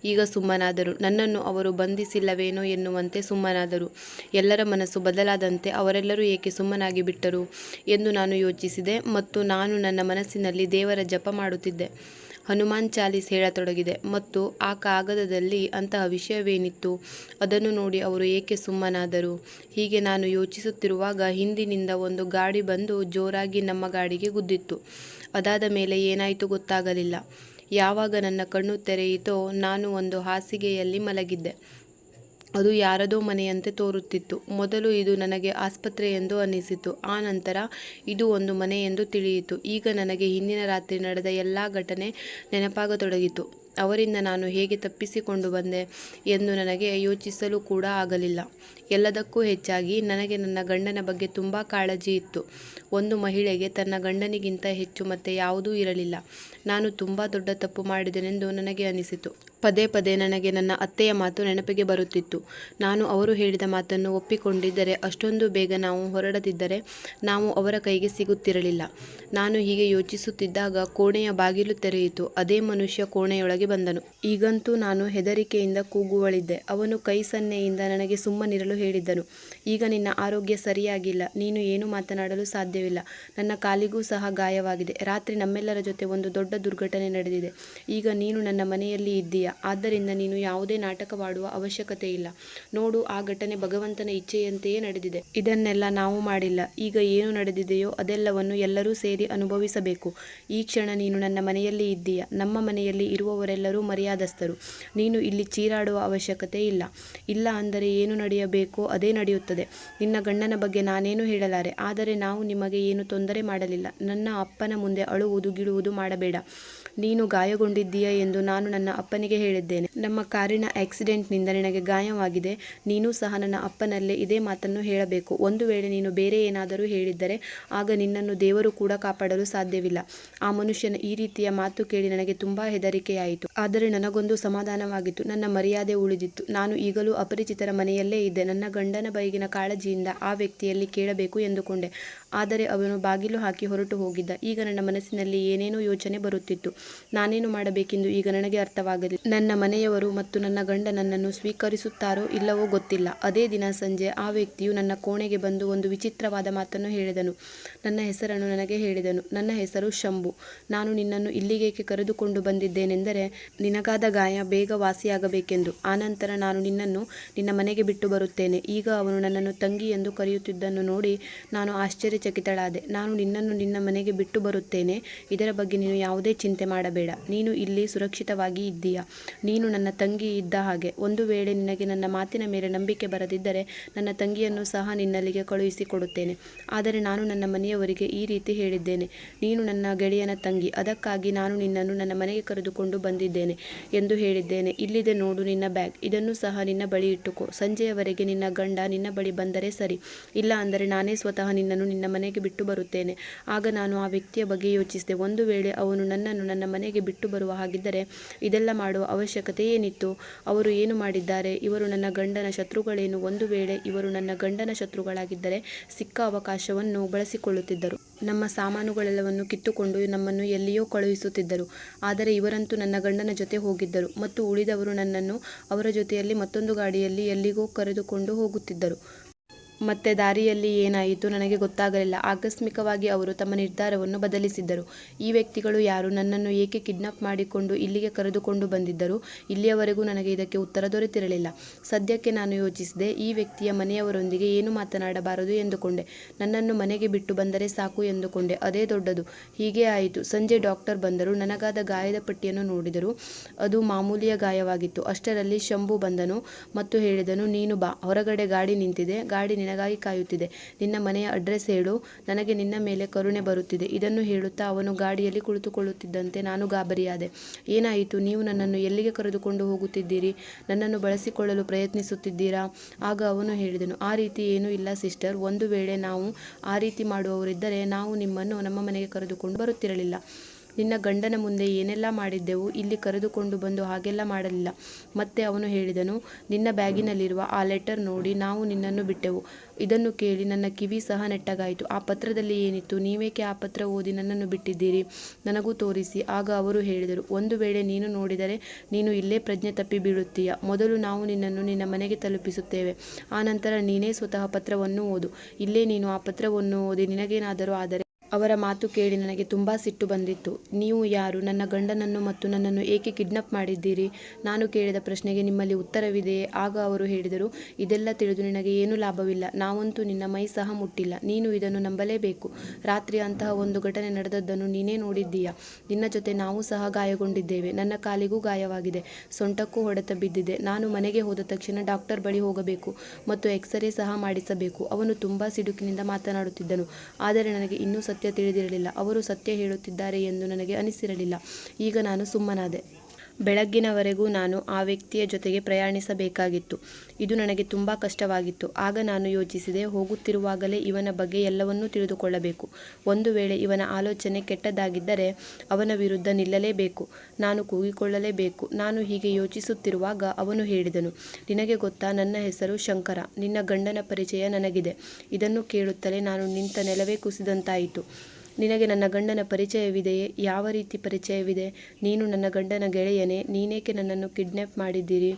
ಈಗ ಸುಮ್ಮನಾದರು. ನನ್ನನ್ನು ಅವರು ಬಂಧಿಸಿಲ್ಲವೇನೋ ಎನ್ನುವಂತೆ ಸುಮ್ಮನಾದರು. ಎಲ್ಲರ ಮನಸ್ಸು ಬದಲಾದಂತೆ ಅವರೆಲ್ಲರೂ ಏಕೆ ಸುಮ್ಮನಾಗಿ ಬಿಟ್ಟರು ಎಂದು ನಾನು ಯೋಚಿಸಿದೆ ಮತ್ತು ನಾನು ನನ್ನ ಮನಸ್ಸಿನಲ್ಲಿ ದೇವರ ಜಪ ಮಾಡುತ್ತಿದ್ದೆ. ಹನುಮಾನ್ ಚಾಲೀಸ್ ಹೇಳತೊಡಗಿದೆ. ಮತ್ತು ಆ ಕಾಗದದಲ್ಲಿ ಅಂತಹ ವಿಷಯವೇನಿತ್ತು? ಅದನ್ನು ನೋಡಿ ಅವರು ಏಕೆ ಸುಮ್ಮನಾದರು? ಹೀಗೆ ನಾನು ಯೋಚಿಸುತ್ತಿರುವಾಗ ಹಿಂದಿನಿಂದ ಒಂದು ಗಾಡಿ ಬಂದು ಜೋರಾಗಿ ನಮ್ಮ ಗಾಡಿಗೆ ಗುದ್ದಿತ್ತು. ಅದಾದ ಮೇಲೆ ಏನಾಯಿತು ಗೊತ್ತಾಗಲಿಲ್ಲ. ಯಾವಾಗ ನನ್ನ ಕಣ್ಣು ತೆರೆಯಿತೋ ನಾನು ಒಂದು ಹಾಸಿಗೆಯಲ್ಲಿ ಮಲಗಿದ್ದೆ. ಅದು ಯಾರದೋ ಮನೆಯಂತೆ ತೋರುತ್ತಿತ್ತು. ಮೊದಲು ಇದು ನನಗೆ ಆಸ್ಪತ್ರೆ ಎಂದು ಅನ್ನಿಸಿತು. ಆ ನಂತರ ಇದು ಒಂದು ಮನೆ ಎಂದು ತಿಳಿಯಿತು. ಈಗ ನನಗೆ ಹಿಂದಿನ ರಾತ್ರಿ ನಡೆದ ಎಲ್ಲ ಘಟನೆ ನೆನಪಾಗತೊಡಗಿತು. ಅವರಿಂದ ನಾನು ಹೇಗೆ ತಪ್ಪಿಸಿಕೊಂಡು ಬಂದೆ ಎಂದು ನನಗೆ ಯೋಚಿಸಲು ಕೂಡ ಆಗಲಿಲ್ಲ. ಎಲ್ಲದಕ್ಕೂ ಹೆಚ್ಚಾಗಿ ನನಗೆ ನನ್ನ ಗಂಡನ ಬಗ್ಗೆ ತುಂಬ ಕಾಳಜಿ ಇತ್ತು. ಒಂದು ಮಹಿಳೆಗೆ ತನ್ನ ಗಂಡನಿಗಿಂತ ಹೆಚ್ಚು ಮತ್ತೆ ಯಾವುದೂ ಇರಲಿಲ್ಲ. ನಾನು ತುಂಬ ದೊಡ್ಡ ತಪ್ಪು ಮಾಡಿದೆನೆಂದು ನನಗೆ ಅನಿಸಿತು ಪದೇ ಪದೇ ನನಗೆ ನನ್ನ ಅತ್ತೆಯ ಮಾತು ನೆನಪಿಗೆ ಬರುತ್ತಿತ್ತು. ನಾನು ಅವರು ಹೇಳಿದ ಮಾತನ್ನು ಒಪ್ಪಿಕೊಂಡಿದ್ದರೆ ಅಷ್ಟೊಂದು ಬೇಗ ನಾವು ಹೊರಡದಿದ್ದರೆ ನಾವು ಅವರ ಕೈಗೆ ಸಿಗುತ್ತಿರಲಿಲ್ಲ. ನಾನು ಹೀಗೆ ಯೋಚಿಸುತ್ತಿದ್ದಾಗ ಕೋಣೆಯ ಬಾಗಿಲು ತೆರೆಯಿತು. ಅದೇ ಮನುಷ್ಯ ಕೋಣೆಯೊಳಗೆ ಬಂದನು. ಈಗಂತೂ ನಾನು ಹೆದರಿಕೆಯಿಂದ ಕೂಗುವಳಿದ್ದೆ. ಅವನು ಕೈ ಸನ್ನೆಯಿಂದ ನನಗೆ ಸುಮ್ಮನಿರಲು ಹೇಳಿದ್ದನು. ಈಗ ನಿನ್ನ ಆರೋಗ್ಯ ಸರಿಯಾಗಿಲ್ಲ. ನೀನು ಏನು ಮಾತನಾಡಲು ಸಾಧ್ಯವಿಲ್ಲ. ನನ್ನ ಕಾಲಿಗೂ ಸಹ ಗಾಯವಾಗಿದೆ. ರಾತ್ರಿ ನಮ್ಮೆಲ್ಲರ ಜೊತೆ ಒಂದು ದೊಡ್ಡ ದುರ್ಘಟನೆ ನಡೆದಿದೆ. ಈಗ ನೀನು ನನ್ನ ಮನೆಯಲ್ಲಿ ಇದ್ದೀಯ? ಆದ್ದರಿಂದ ನೀನು ಯಾವುದೇ ನಾಟಕವಾಡುವ ಅವಶ್ಯಕತೆ ಇಲ್ಲ. ನೋಡು, ಆ ಘಟನೆ ಭಗವಂತನ ಇಚ್ಛೆಯಂತೆಯೇ ನಡೆದಿದೆ. ಇದನ್ನೆಲ್ಲ ನಾವು ಮಾಡಿಲ್ಲ. ಈಗ ಏನು ನಡೆದಿದೆಯೋ ಅದೆಲ್ಲವನ್ನು ಎಲ್ಲರೂ ಸೇರಿ ಅನುಭವಿಸಬೇಕು. ಈ ಕ್ಷಣ ನೀನು ನನ್ನ ಮನೆಯಲ್ಲಿ ಇದ್ದೀಯ. ನಮ್ಮ ಮನೆಯಲ್ಲಿ ಇರುವವರೆಲ್ಲರೂ ಮರ್ಯಾದಸ್ಥರು. ನೀನು ಇಲ್ಲಿ ಚೀರಾಡುವ ಅವಶ್ಯಕತೆ ಇಲ್ಲ. ಇಲ್ಲ ಅಂದರೆ ಏನು ನಡೆಯಬೇಕೋ ಅದೇ ನಡೆಯುತ್ತದೆ. ನಿನ್ನ ಗಂಡನ ಬಗ್ಗೆ ನಾನೇನು ಹೇಳಲಾರೆ. ಆದರೆ ನಾವು ನಿಮಗೆ ಏನು ತೊಂದರೆ ಮಾಡಲಿಲ್ಲ. ನನ್ನ ಅಪ್ಪನ ಮುಂದೆ ಅಳುವುದು ಗಿಳುವುದು ಮಾಡಬೇಡ. ನೀನು ಗಾಯಗೊಂಡಿದ್ದೀಯ ಎಂದು ನಾನು ನನ್ನ ಅಪ್ಪನಿಗೆ ಹೇಳಿದ್ದೇನೆ. ನಮ್ಮ ಕಾರಿನ ಆಕ್ಸಿಡೆಂಟ್ನಿಂದ ನಿನಗೆ ಗಾಯವಾಗಿದೆ. ನೀನು ಸಹ ನನ್ನ ಅಪ್ಪನಲ್ಲೇ ಇದೇ ಮಾತನ್ನು ಹೇಳಬೇಕು. ಒಂದು ವೇಳೆ ನೀನು ಬೇರೆ ಏನಾದರೂ ಹೇಳಿದ್ದರೆ ಆಗ ನಿನ್ನನ್ನು ದೇವರು ಕೂಡ ಕಾಪಾಡಲು ಸಾಧ್ಯವಿಲ್ಲ. ಆ ಮನುಷ್ಯನ ಈ ರೀತಿಯ ಮಾತು ಕೇಳಿ ನನಗೆ ತುಂಬಾ ಹೆದರಿಕೆಯಾಯಿತು. ಆದರೆ ನನಗೊಂದು ಸಮಾಧಾನವಾಗಿತ್ತು. ನನ್ನ ಮರ್ಯಾದೆ ಉಳಿದಿತ್ತು. ನಾನು ಈಗಲೂ ಅಪರಿಚಿತರ ಮನೆಯಲ್ಲೇ ಇದ್ದೆ. ನನ್ನ ಗಂಡನ ಬೈಗಿನ ಕಾಳಜಿಯಿಂದ ಆ ವ್ಯಕ್ತಿಯಲ್ಲಿ ಕೇಳಬೇಕು ಎಂದುಕೊಂಡೆ. ಆದರೆ ಅವನು ಬಾಗಿಲು ಹಾಕಿ ಹೊರಟು ಹೋಗಿದ್ದ. ಈಗ ನನ್ನ ಮನಸ್ಸಿನಲ್ಲಿ ಏನೇನೋ ಯೋಚನೆ ಬರುತ್ತಿತ್ತು. ನಾನೇನು ಮಾಡಬೇಕೆಂದು ಈಗ ನನಗೆ ಅರ್ಥವಾಗಲಿ. ನನ್ನ ಮನೆಯವರು ಮತ್ತು ನನ್ನ ಗಂಡ ನನ್ನನ್ನು ಸ್ವೀಕರಿಸುತ್ತಾರೋ ಇಲ್ಲವೋ ಗೊತ್ತಿಲ್ಲ. ಅದೇ ದಿನ ಸಂಜೆ ಆ ವ್ಯಕ್ತಿಯು ನನ್ನ ಕೋಣೆಗೆ ಬಂದು ಒಂದು ವಿಚಿತ್ರವಾದ ಮಾತನ್ನು ಹೇಳಿದನು. ನನ್ನ ಹೆಸರನ್ನು ನನಗೆ ಹೇಳಿದ ಹೇಳಿದನು. ನನ್ನ ಹೆಸರು ಶಂಭು. ನಾನು ನಿನ್ನನ್ನು ಇಲ್ಲಿಗೇಕೆ ಕರೆದುಕೊಂಡು ಬಂದಿದ್ದೇನೆಂದರೆ, ನಿನಗಾದ ಗಾಯ ಬೇಗ ವಾಸಿಯಾಗಬೇಕೆಂದು ಆನಂತರ ನಾನು ನಿನ್ನನ್ನು ನಿನ್ನ ಮನೆಗೆ ಬಿಟ್ಟು ಬರುತ್ತೇನೆ. ಈಗ ಅವನು ನನ್ನನ್ನು ತಂಗಿ ಎಂದು ಕರೆಯುತ್ತಿದ್ದನ್ನು ನೋಡಿ ನಾನು ಆಶ್ಚರ್ಯಚಕಿತಳಾದೆ. ನಾನು ನಿನ್ನನ್ನು ನಿನ್ನ ಮನೆಗೆ ಬಿಟ್ಟು ಬರುತ್ತೇನೆ. ಇದರ ಬಗ್ಗೆ ನೀನು ಯಾವುದೇ ಚಿಂತೆ ಮಾಡಬೇಡ. ನೀನು ಇಲ್ಲಿ ಸುರಕ್ಷಿತವಾಗಿ ಇದ್ದೀಯಾ? ನೀನು ನನ್ನ ತಂಗಿ ಇದ್ದ ಹಾಗೆ. ಒಂದು ವೇಳೆ ನಿನಗೆ ನನ್ನ ಮಾತಿನ ಮೇಲೆ ನಂಬಿಕೆ ಬರದಿದ್ದರೆ ನನ್ನ ತಂಗಿಯನ್ನು ಸಹ ನಿನ್ನಲ್ಲಿಗೆ ಕಳುಹಿಸಿಕೊಡುತ್ತೇನೆ. ಆದರೆ ನಾನು ನನ್ನ ಮನೆಯವರಿಗೆ ಈ ರೀತಿ ಹೇಳಿದ್ದೇನೆ. ನೀನು ನನ್ನ ಗೆಳೆಯನ ತಂಗಿ. ಅದಕ್ಕಾಗಿ ನಾನು ನಿನ್ನನ್ನು ನನ್ನ ಮನೆಗೆ ಕರೆದುಕೊಂಡು ಬಂದಿದ್ದೇನೆ ಎಂದು ಹೇಳಿದ್ದೇನೆ. ಇಲ್ಲಿದೆ ನೋಡು ನಿನ್ನ ಬ್ಯಾಗ್. ಇದನ್ನು ಸಹ ನಿನ್ನ ಬಳಿ ಇಟ್ಟುಕೋ. ಸಂಜೆಯವರೆಗೆ ನಿನ್ನ ಗಂಡ ನಿನ್ನ ಬಳಿ ಬಂದರೆ ಸರಿ. ಇಲ್ಲ ಅಂದರೆ ನಾನೇ ಸ್ವತಃ ನಿನ್ನನ್ನು ನಿನ್ನ ಮನೆಗೆ ಬಿಟ್ಟು ಬರುತ್ತೇನೆ. ಆಗ ನಾನು ಆ ವ್ಯಕ್ತಿಯ ಬಗ್ಗೆ ಯೋಚಿಸಿದೆ. ಒಂದು ವೇಳೆ ಅವನು ನನ್ನನ್ನು ನನ್ನ ಮನೆಗೆ ಬಿಟ್ಟು ಬರುವ ಹಾಗಿದ್ದರೆ ಇದೆಲ್ಲ ಮಾಡುವ ಅವಶ್ಯಕತೆ ಏನಿತ್ತು ಅವರು ಏನು ಮಾಡಿದ್ದಾರೆ? ಇವರು ನನ್ನ ಗಂಡನ ಶತ್ರುಗಳೇನು? ಒಂದು ವೇಳೆ ಇವರು ನನ್ನ ಗಂಡನ ಶತ್ರುಗಳಾಗಿದ್ದರೆ ಸಿಕ್ಕ ಅವಕಾಶವನ್ನು ಬಳಸಿಕೊಳ್ಳುತ್ತಿದ್ದರು. ನಮ್ಮ ಸಾಮಾನುಗಳೆಲ್ಲವನ್ನು ಕಿತ್ತುಕೊಂಡು ನಮ್ಮನ್ನು ಎಲ್ಲಿಯೋ ಕಳುಹಿಸುತ್ತಿದ್ದರು. ಆದರೆ ಇವರಂತೂ ನನ್ನ ಗಂಡನ ಜೊತೆ ಹೋಗಿದ್ದರು ಮತ್ತು ಉಳಿದವರು ನನ್ನನ್ನು ಅವರ ಜೊತೆಯಲ್ಲಿ ಮತ್ತೊಂದು ಗಾಡಿಯಲ್ಲಿ ಎಲ್ಲಿಗೋ ಕರೆದುಕೊಂಡು ಹೋಗುತ್ತಿದ್ದರು. ಮತ್ತೆ ದಾರಿಯಲ್ಲಿ ಏನಾಯಿತು ನನಗೆ ಗೊತ್ತಾಗಲಿಲ್ಲ. ಆಕಸ್ಮಿಕವಾಗಿ ಅವರು ತಮ್ಮ ನಿರ್ಧಾರವನ್ನು ಬದಲಿಸಿದ್ದರು. ಈ ವ್ಯಕ್ತಿಗಳು ಯಾರು? ನನ್ನನ್ನು ಏಕೆ ಕಿಡ್ನಾಪ್ ಮಾಡಿಕೊಂಡು ಇಲ್ಲಿಗೆ ಕರೆದುಕೊಂಡು ಬಂದಿದ್ದರು? ಇಲ್ಲಿಯವರೆಗೂ ನನಗೆ ಇದಕ್ಕೆ ಉತ್ತರ ದೊರೆತಿರಲಿಲ್ಲ. ಸದ್ಯಕ್ಕೆ ನಾನು ಯೋಚಿಸಿದೆ, ಈ ವ್ಯಕ್ತಿಯ ಮನೆಯವರೊಂದಿಗೆ ಏನು ಮಾತನಾಡಬಾರದು ಎಂದುಕೊಂಡೆ. ನನ್ನನ್ನು ಮನೆಗೆ ಬಿಟ್ಟು ಬಂದರೆ ಸಾಕು ಎಂದುಕೊಂಡೆ. ಅದೇ ದೊಡ್ಡದು. ಹೀಗೆ ಆಯಿತು. ಸಂಜೆ ಡಾಕ್ಟರ್ ಬಂದರು. ನನಗಾದ ಗಾಯದ ಪಟ್ಟಿಯನ್ನು ನೋಡಿದರು. ಅದು ಮಾಮೂಲಿಯ ಗಾಯವಾಗಿತ್ತು. ಅಷ್ಟರಲ್ಲಿ ಶಂಭು ಬಂದನು ಮತ್ತು ಹೇಳಿದನು, ನೀನು ಬಾ. ಹೊರಗಡೆ ಗಾಡಿ ನಿಂತಿದೆ. ಗಾಡಿ ನಿನಗಾಗಿ ಕಾಯುತ್ತಿದೆ. ನಿನ್ನ ಮನೆಯ ಅಡ್ರೆಸ್ ಹೇಳು. ನನಗೆ ನಿನ್ನ ಮೇಲೆ ಕರುಣೆ ಬರುತ್ತಿದೆ. ಇದನ್ನು ಹೇಳುತ್ತಾ ಅವನು ಗಾಡಿಯಲ್ಲಿ ಕುಳಿತುಕೊಳ್ಳುತ್ತಿದ್ದಂತೆ ನಾನು ಗಾಬರಿಯಾದೆ. ಏನಾಯಿತು? ನೀವು ನನ್ನನ್ನು ಎಲ್ಲಿಗೆ ಕರೆದುಕೊಂಡು ಹೋಗುತ್ತಿದ್ದೀರಿ? ನನ್ನನ್ನು ಬಳಸಿಕೊಳ್ಳಲು ಪ್ರಯತ್ನಿಸುತ್ತಿದ್ದೀರಾ? ಆಗ ಅವನು ಹೇಳಿದನು. ಆ ರೀತಿ ಏನೂ ಇಲ್ಲ ಸಿಸ್ಟರ್. ಒಂದು ವೇಳೆ ನಾವು ಆ ರೀತಿ ಮಾಡುವವರಿದ್ದರೆ ನಾವು ನಿಮ್ಮನ್ನು ನಮ್ಮ ಮನೆಗೆ ಕರೆದುಕೊಂಡು ಬರುತ್ತಿರಲಿಲ್ಲ. ನಿನ್ನ ಗಂಡನ ಮುಂದೆ ಏನೆಲ್ಲ ಮಾಡಿದ್ದೆವು ಇಲ್ಲಿ ಕರೆದುಕೊಂಡು ಬಂದು ಹಾಗೆಲ್ಲ ಮಾಡಲಿಲ್ಲ. ಮತ್ತೆ ಅವನು ಹೇಳಿದನು, ನಿನ್ನ ಬ್ಯಾಗಿನಲ್ಲಿರುವ ಆ ಲೆಟರ್ ನೋಡಿ ನಾವು ನಿನ್ನನ್ನು ಬಿಟ್ಟೆವು. ಇದನ್ನು ಕೇಳಿ ನನ್ನ ಕಿವಿ ಸಹ ನೆಟ್ಟಗಾಯಿತು. ಆ ಪತ್ರದಲ್ಲಿ ಏನಿತ್ತು? ನೀವೇಕೆ ಆ ಪತ್ರ ಓದಿ ನನ್ನನ್ನು ಬಿಟ್ಟಿದ್ದೀರಿ? ನನಗೂ ತೋರಿಸಿ. ಆಗ ಅವರು ಹೇಳಿದರು, ಒಂದು ವೇಳೆ ನೀನು ನೋಡಿದರೆ ನೀನು ಇಲ್ಲೇ ಪ್ರಜ್ಞೆ ತಪ್ಪಿ ಬೀಳುತ್ತೀಯ. ಮೊದಲು ನಾವು ನಿನ್ನನ್ನು ನಿನ್ನ ಮನೆಗೆ ತಲುಪಿಸುತ್ತೇವೆ. ಆ ನಂತರ ನೀನೇ ಸ್ವತಃ ಪತ್ರವನ್ನು ಓದು. ಇಲ್ಲೇ ನೀನು ಆ ಪತ್ರವನ್ನು ಓದಿ ನಿನಗೇನಾದರೂ ಆದರೆ ಅವರ ಮಾತು ಕೇಳಿ ನನಗೆ ತುಂಬ ಸಿಟ್ಟು ಬಂದಿತ್ತು. ನೀವು ಯಾರು? ನನ್ನ ಗಂಡನನ್ನು ಮತ್ತು ನನ್ನನ್ನು ಏಕೆ ಕಿಡ್ನಾಪ್ ಮಾಡಿದ್ದೀರಿ? ನಾನು ಕೇಳಿದ ಪ್ರಶ್ನೆಗೆ ನಿಮ್ಮಲ್ಲಿ ಉತ್ತರವಿದೆಯೇ? ಆಗ ಅವರು ಹೇಳಿದರು, ಇದೆಲ್ಲ ತಿಳಿದು ನಿನಗೆ ಏನೂ ಲಾಭವಿಲ್ಲ. ನಾವಂತೂ ನಿನ್ನ ಮೈ ಸಹ ಮುಟ್ಟಿಲ್ಲ. ನೀನು ಇದನ್ನು ನಂಬಲೇಬೇಕು. ರಾತ್ರಿ ಅಂತಹ ಒಂದು ಘಟನೆ ನಡೆದದ್ದನ್ನು ನೀನೇ ನೋಡಿದ್ದೀಯಾ? ನಿನ್ನ ಜೊತೆ ನಾವು ಸಹ ಗಾಯಗೊಂಡಿದ್ದೇವೆ. ನನ್ನ ಕಾಲಿಗೂ ಗಾಯವಾಗಿದೆ. ಸೊಂಟಕ್ಕೂ ಹೊಡೆತ ಬಿದ್ದಿದೆ. ನಾನು ಮನೆಗೆ ಹೋದ ತಕ್ಷಣ ಡಾಕ್ಟರ್ ಬಳಿ ಹೋಗಬೇಕು ಮತ್ತು ಎಕ್ಸರೇ ಸಹ ಮಾಡಿಸಬೇಕು. ಅವನು ತುಂಬ ಸಿಡುಕಿನಿಂದ ಮಾತನಾಡುತ್ತಿದ್ದನು. ಆದರೆ ನನಗೆ ಇನ್ನೂ ಸತ್ಯ ತಿಳಿದಿರಲಿಲ್ಲ. ಅವರು ಸತ್ಯ ಹೇಳುತ್ತಿದ್ದಾರೆ ಎಂದು ನನಗೆ ಅನಿಸಿರಲಿಲ್ಲ. ಈಗ ನಾನು ಸುಮ್ಮನಾದೆ. ಬೆಳಗ್ಗಿನವರೆಗೂ ನಾನು ಆ ವ್ಯಕ್ತಿಯ ಜೊತೆಗೆ ಪ್ರಯಾಣಿಸಬೇಕಾಗಿತ್ತು. ಇದು ನನಗೆ ತುಂಬ ಕಷ್ಟವಾಗಿತ್ತು. ಆಗ ನಾನು ಯೋಚಿಸಿದೆ, ಹೋಗುತ್ತಿರುವಾಗಲೇ ಇವನ ಬಗ್ಗೆ ಎಲ್ಲವನ್ನೂ ತಿಳಿದುಕೊಳ್ಳಬೇಕು. ಒಂದು ವೇಳೆ ಇವನ ಆಲೋಚನೆ ಕೆಟ್ಟದಾಗಿದ್ದರೆ ಅವನ ವಿರುದ್ಧ ನಿಲ್ಲಲೇಬೇಕು. ನಾನು ಕೂಗಿಕೊಳ್ಳಲೇಬೇಕು. ನಾನು ಹೀಗೆ ಯೋಚಿಸುತ್ತಿರುವಾಗ ಅವನು ಹೇಳಿದನು, ನಿನಗೆ ಗೊತ್ತಾ, ನನ್ನ ಹೆಸರು ಶಂಕರ. ನಿನ್ನ ಗಂಡನ ಪರಿಚಯ ನನಗಿದೆ. ಇದನ್ನು ಕೇಳುತ್ತಲೇ ನಾನು ನಿಂತ ನೆಲವೇ ಕುಸಿದಂತಾಯಿತು. ನಿನಗೆ ನನ್ನ ಗಂಡನ ಪರಿಚಯವಿದೆಯೇ? ಯಾವ ರೀತಿ ಪರಿಚಯವಿದೆ? ನೀನು ನನ್ನ ಗಂಡನ ಗೆಳೆಯನೇ, ನೀನೇಕೆ ನನ್ನನ್ನು ಕಿಡ್ನ್ಯಾಪ್ ಮಾಡಿದ್ದೀರಿ?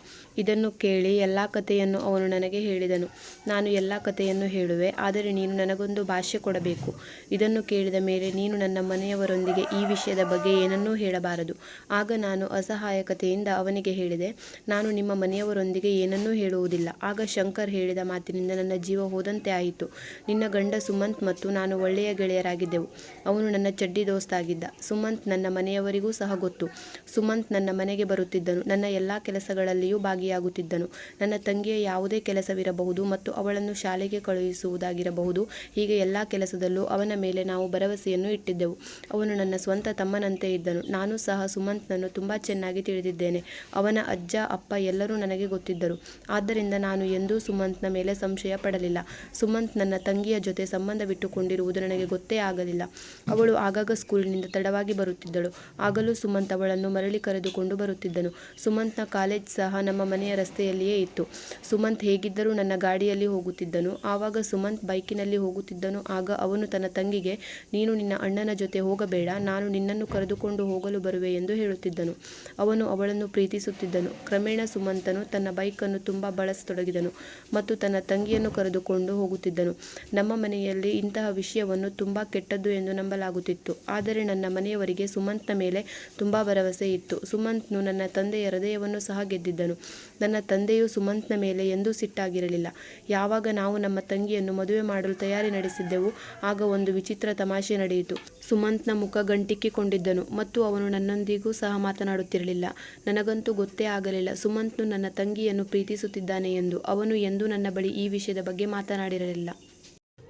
ಇದನ್ನು ಕೇಳಿ ಎಲ್ಲ ಕಥೆಯನ್ನು ಅವನು ನನಗೆ ಹೇಳಿದನು. ನಾನು ಎಲ್ಲ ಕಥೆಯನ್ನು ಹೇಳುವೆ, ಆದರೆ ನೀನು ನನಗೊಂದು ಭಾಷೆ ಕೊಡಬೇಕು. ಇದನ್ನು ಕೇಳಿದ ಮೇಲೆ ನೀನು ನನ್ನ ಮನೆಯವರೊಂದಿಗೆ ಈ ವಿಷಯದ ಬಗ್ಗೆ ಏನನ್ನೂ ಹೇಳಬಾರದು. ಆಗ ನಾನು ಅಸಹಾಯಕತೆಯಿಂದ ಅವನಿಗೆ ಹೇಳಿದೆ, ನಾನು ನಿಮ್ಮ ಮನೆಯವರೊಂದಿಗೆ ಏನನ್ನೂ ಹೇಳುವುದಿಲ್ಲ. ಆಗ ಶಂಕರ್ ಹೇಳಿದ ಮಾತಿನಿಂದ ನನ್ನ ಜೀವ ಹೋದಂತೆ ಆಯಿತು. ನಿನ್ನ ಗಂಡ ಸುಮಂತ್ ಮತ್ತು ನಾನು ಒಳ್ಳೆಯ ಗೆಳೆಯರಾಗಿದ್ದೆವು. ಅವನು ನನ್ನ ಚಡ್ಡಿ ದೋಸ್ತಾಗಿದ್ದ. ಸುಮಂತ್ ನನ್ನ ಮನೆಯವರಿಗೂ ಸಹ ಗೊತ್ತು. ಸುಮಂತ್ ನನ್ನ ಮನೆಗೆ ಬರುತ್ತಿದ್ದನು. ನನ್ನ ಎಲ್ಲ ಕೆಲಸಗಳಲ್ಲಿಯೂ ಭಾಗಿಯಾಗುತ್ತಿದ್ದನು. ನನ್ನ ತಂಗಿಯ ಯಾವುದೇ ಕೆಲಸವಿರಬಹುದು ಮತ್ತು ಅವಳನ್ನು ಶಾಲೆಗೆ ಕಳುಹಿಸುವುದಾಗಿರಬಹುದು. ಹೀಗೆ ಎಲ್ಲ ಕೆಲಸದಲ್ಲೂ ಅವನ ಮೇಲೆ ನಾವು ಭರವಸೆಯನ್ನು ಇಟ್ಟಿದ್ದೆವು. ಅವನು ನನ್ನ ಸ್ವಂತ ತಮ್ಮನಂತೆ ಇದ್ದನು. ನಾನು ಸಹ ಸುಮಂತ್ನನ್ನು ತುಂಬ ಚೆನ್ನಾಗಿ ತಿಳಿದಿದ್ದೇನೆ. ಅವನ ಅಜ್ಜ, ಅಪ್ಪ ಎಲ್ಲರೂ ನನಗೆ ಗೊತ್ತಿದ್ದರು. ಆದ್ದರಿಂದ ನಾನು ಎಂದೂ ಸುಮಂತ್ನ ಮೇಲೆ ಸಂಶಯ ಪಡಲಿಲ್ಲ. ಸುಮಂತ್ ನನ್ನ ತಂಗಿಯ ಜೊತೆ ಸಂಬಂಧವಿಟ್ಟುಕೊಂಡಿರುವುದು ನನಗೆ ಗೊತ್ತೇ ಆಗಲಿಲ್ಲ. ಅವಳು ಆಗಾಗ ಸ್ಕೂಲಿನಿಂದ ತಡವಾಗಿ ಬರುತ್ತಿದ್ದಳು. ಆಗಲೂ ಸುಮಂತ್ ಅವಳನ್ನು ಮರಳಿ ಕರೆದುಕೊಂಡು ಬರುತ್ತಿದ್ದನು. ಸುಮಂತ್ನ ಕಾಲೇಜ್ ಸಹ ನಮ್ಮ ಮನೆಯ ರಸ್ತೆಯಲ್ಲಿಯೇ ಇತ್ತು. ಸುಮಂತ್ ಹೇಗಿದ್ದರೂ ನನ್ನ ಗಾಡಿಯಲ್ಲಿ ಹೋಗುತ್ತಿದ್ದನು. ಆವಾಗ ಸುಮಂತ್ ಬೈಕಿನಲ್ಲಿ ಹೋಗುತ್ತಿದ್ದನು. ಆಗ ಅವನು ತನ್ನ ತಂಗಿಗೆ, ನೀನು ನಿನ್ನ ಅಣ್ಣನ ಜೊತೆ ಹೋಗಬೇಡ. ನಾನು ನಿನ್ನನ್ನು ಕರೆದುಕೊಂಡು ಹೋಗಲು ಬರುವೆ ಎಂದು ಹೇಳುತ್ತಿದ್ದನು. ಅವನು ಅವಳನ್ನು ಪ್ರೀತಿಸುತ್ತಿದ್ದನು. ಕ್ರಮೇಣ ಸುಮಂತನು ತನ್ನ ಬೈಕನ್ನು ತುಂಬ ಬಳಸತೊಡಗಿದನು ಮತ್ತು ತನ್ನ ತಂಗಿಯನ್ನು ಕರೆದುಕೊಂಡು ಹೋಗುತ್ತಿದ್ದನು. ನಮ್ಮ ಮನೆಯಲ್ಲಿ ಇಂತಹ ವಿಷಯವನ್ನು ತುಂಬ ಕೆಟ್ಟದ್ದು ಎಂದು ನಂಬಲಾಗುತ್ತಿತ್ತು. ಆದರೆ ನನ್ನ ಮನೆಯವರಿಗೆ ಸುಮಂತ್ನ ಮೇಲೆ ತುಂಬ ಭರವಸೆ ಇತ್ತು. ಸುಮಂತ್ನು ನನ್ನ ತಂದೆಯ ಹೃದಯವನ್ನು ಸಹ ಗೆದ್ದಿದ್ದನು. ನನ್ನ ತಂದೆಯು ಸುಮಂತ್ನ ಮೇಲೆ ಎಂದೂ ಸಿಟ್ಟಾಗಿರಲಿಲ್ಲ. ಯಾವಾಗ ನಾವು ನಮ್ಮ ತಂಗಿಯನ್ನು ಮದುವೆ ಮಾಡಲು ತಯಾರಿ ನಡೆಸಿದ್ದೆವು, ಆಗ ಒಂದು ವಿಚಿತ್ರ ತಮಾಷೆ ನಡೆಯಿತು. ಸುಮಂತ್ನ ಮುಖ ಗಂಟಿಕ್ಕಿಕೊಂಡಿದ್ದನು ಮತ್ತು ಅವನು ನನ್ನೊಂದಿಗೂ ಸಹ ಮಾತನಾಡುತ್ತಿರಲಿಲ್ಲ. ನನಗಂತೂ ಗೊತ್ತೇ ಆಗಲಿಲ್ಲ. ಸುಮಂತ್ನು ನನ್ನ ತಂಗಿಯನ್ನು ಪ್ರೀತಿಸುತ್ತಿದ್ದಾನೆ ಎಂದು. ಅವನು ಎಂದೂ ನನ್ನ ಬಳಿ ಈ ವಿಷಯದ ಬಗ್ಗೆ ಮಾತನಾಡಿರಲಿಲ್ಲ.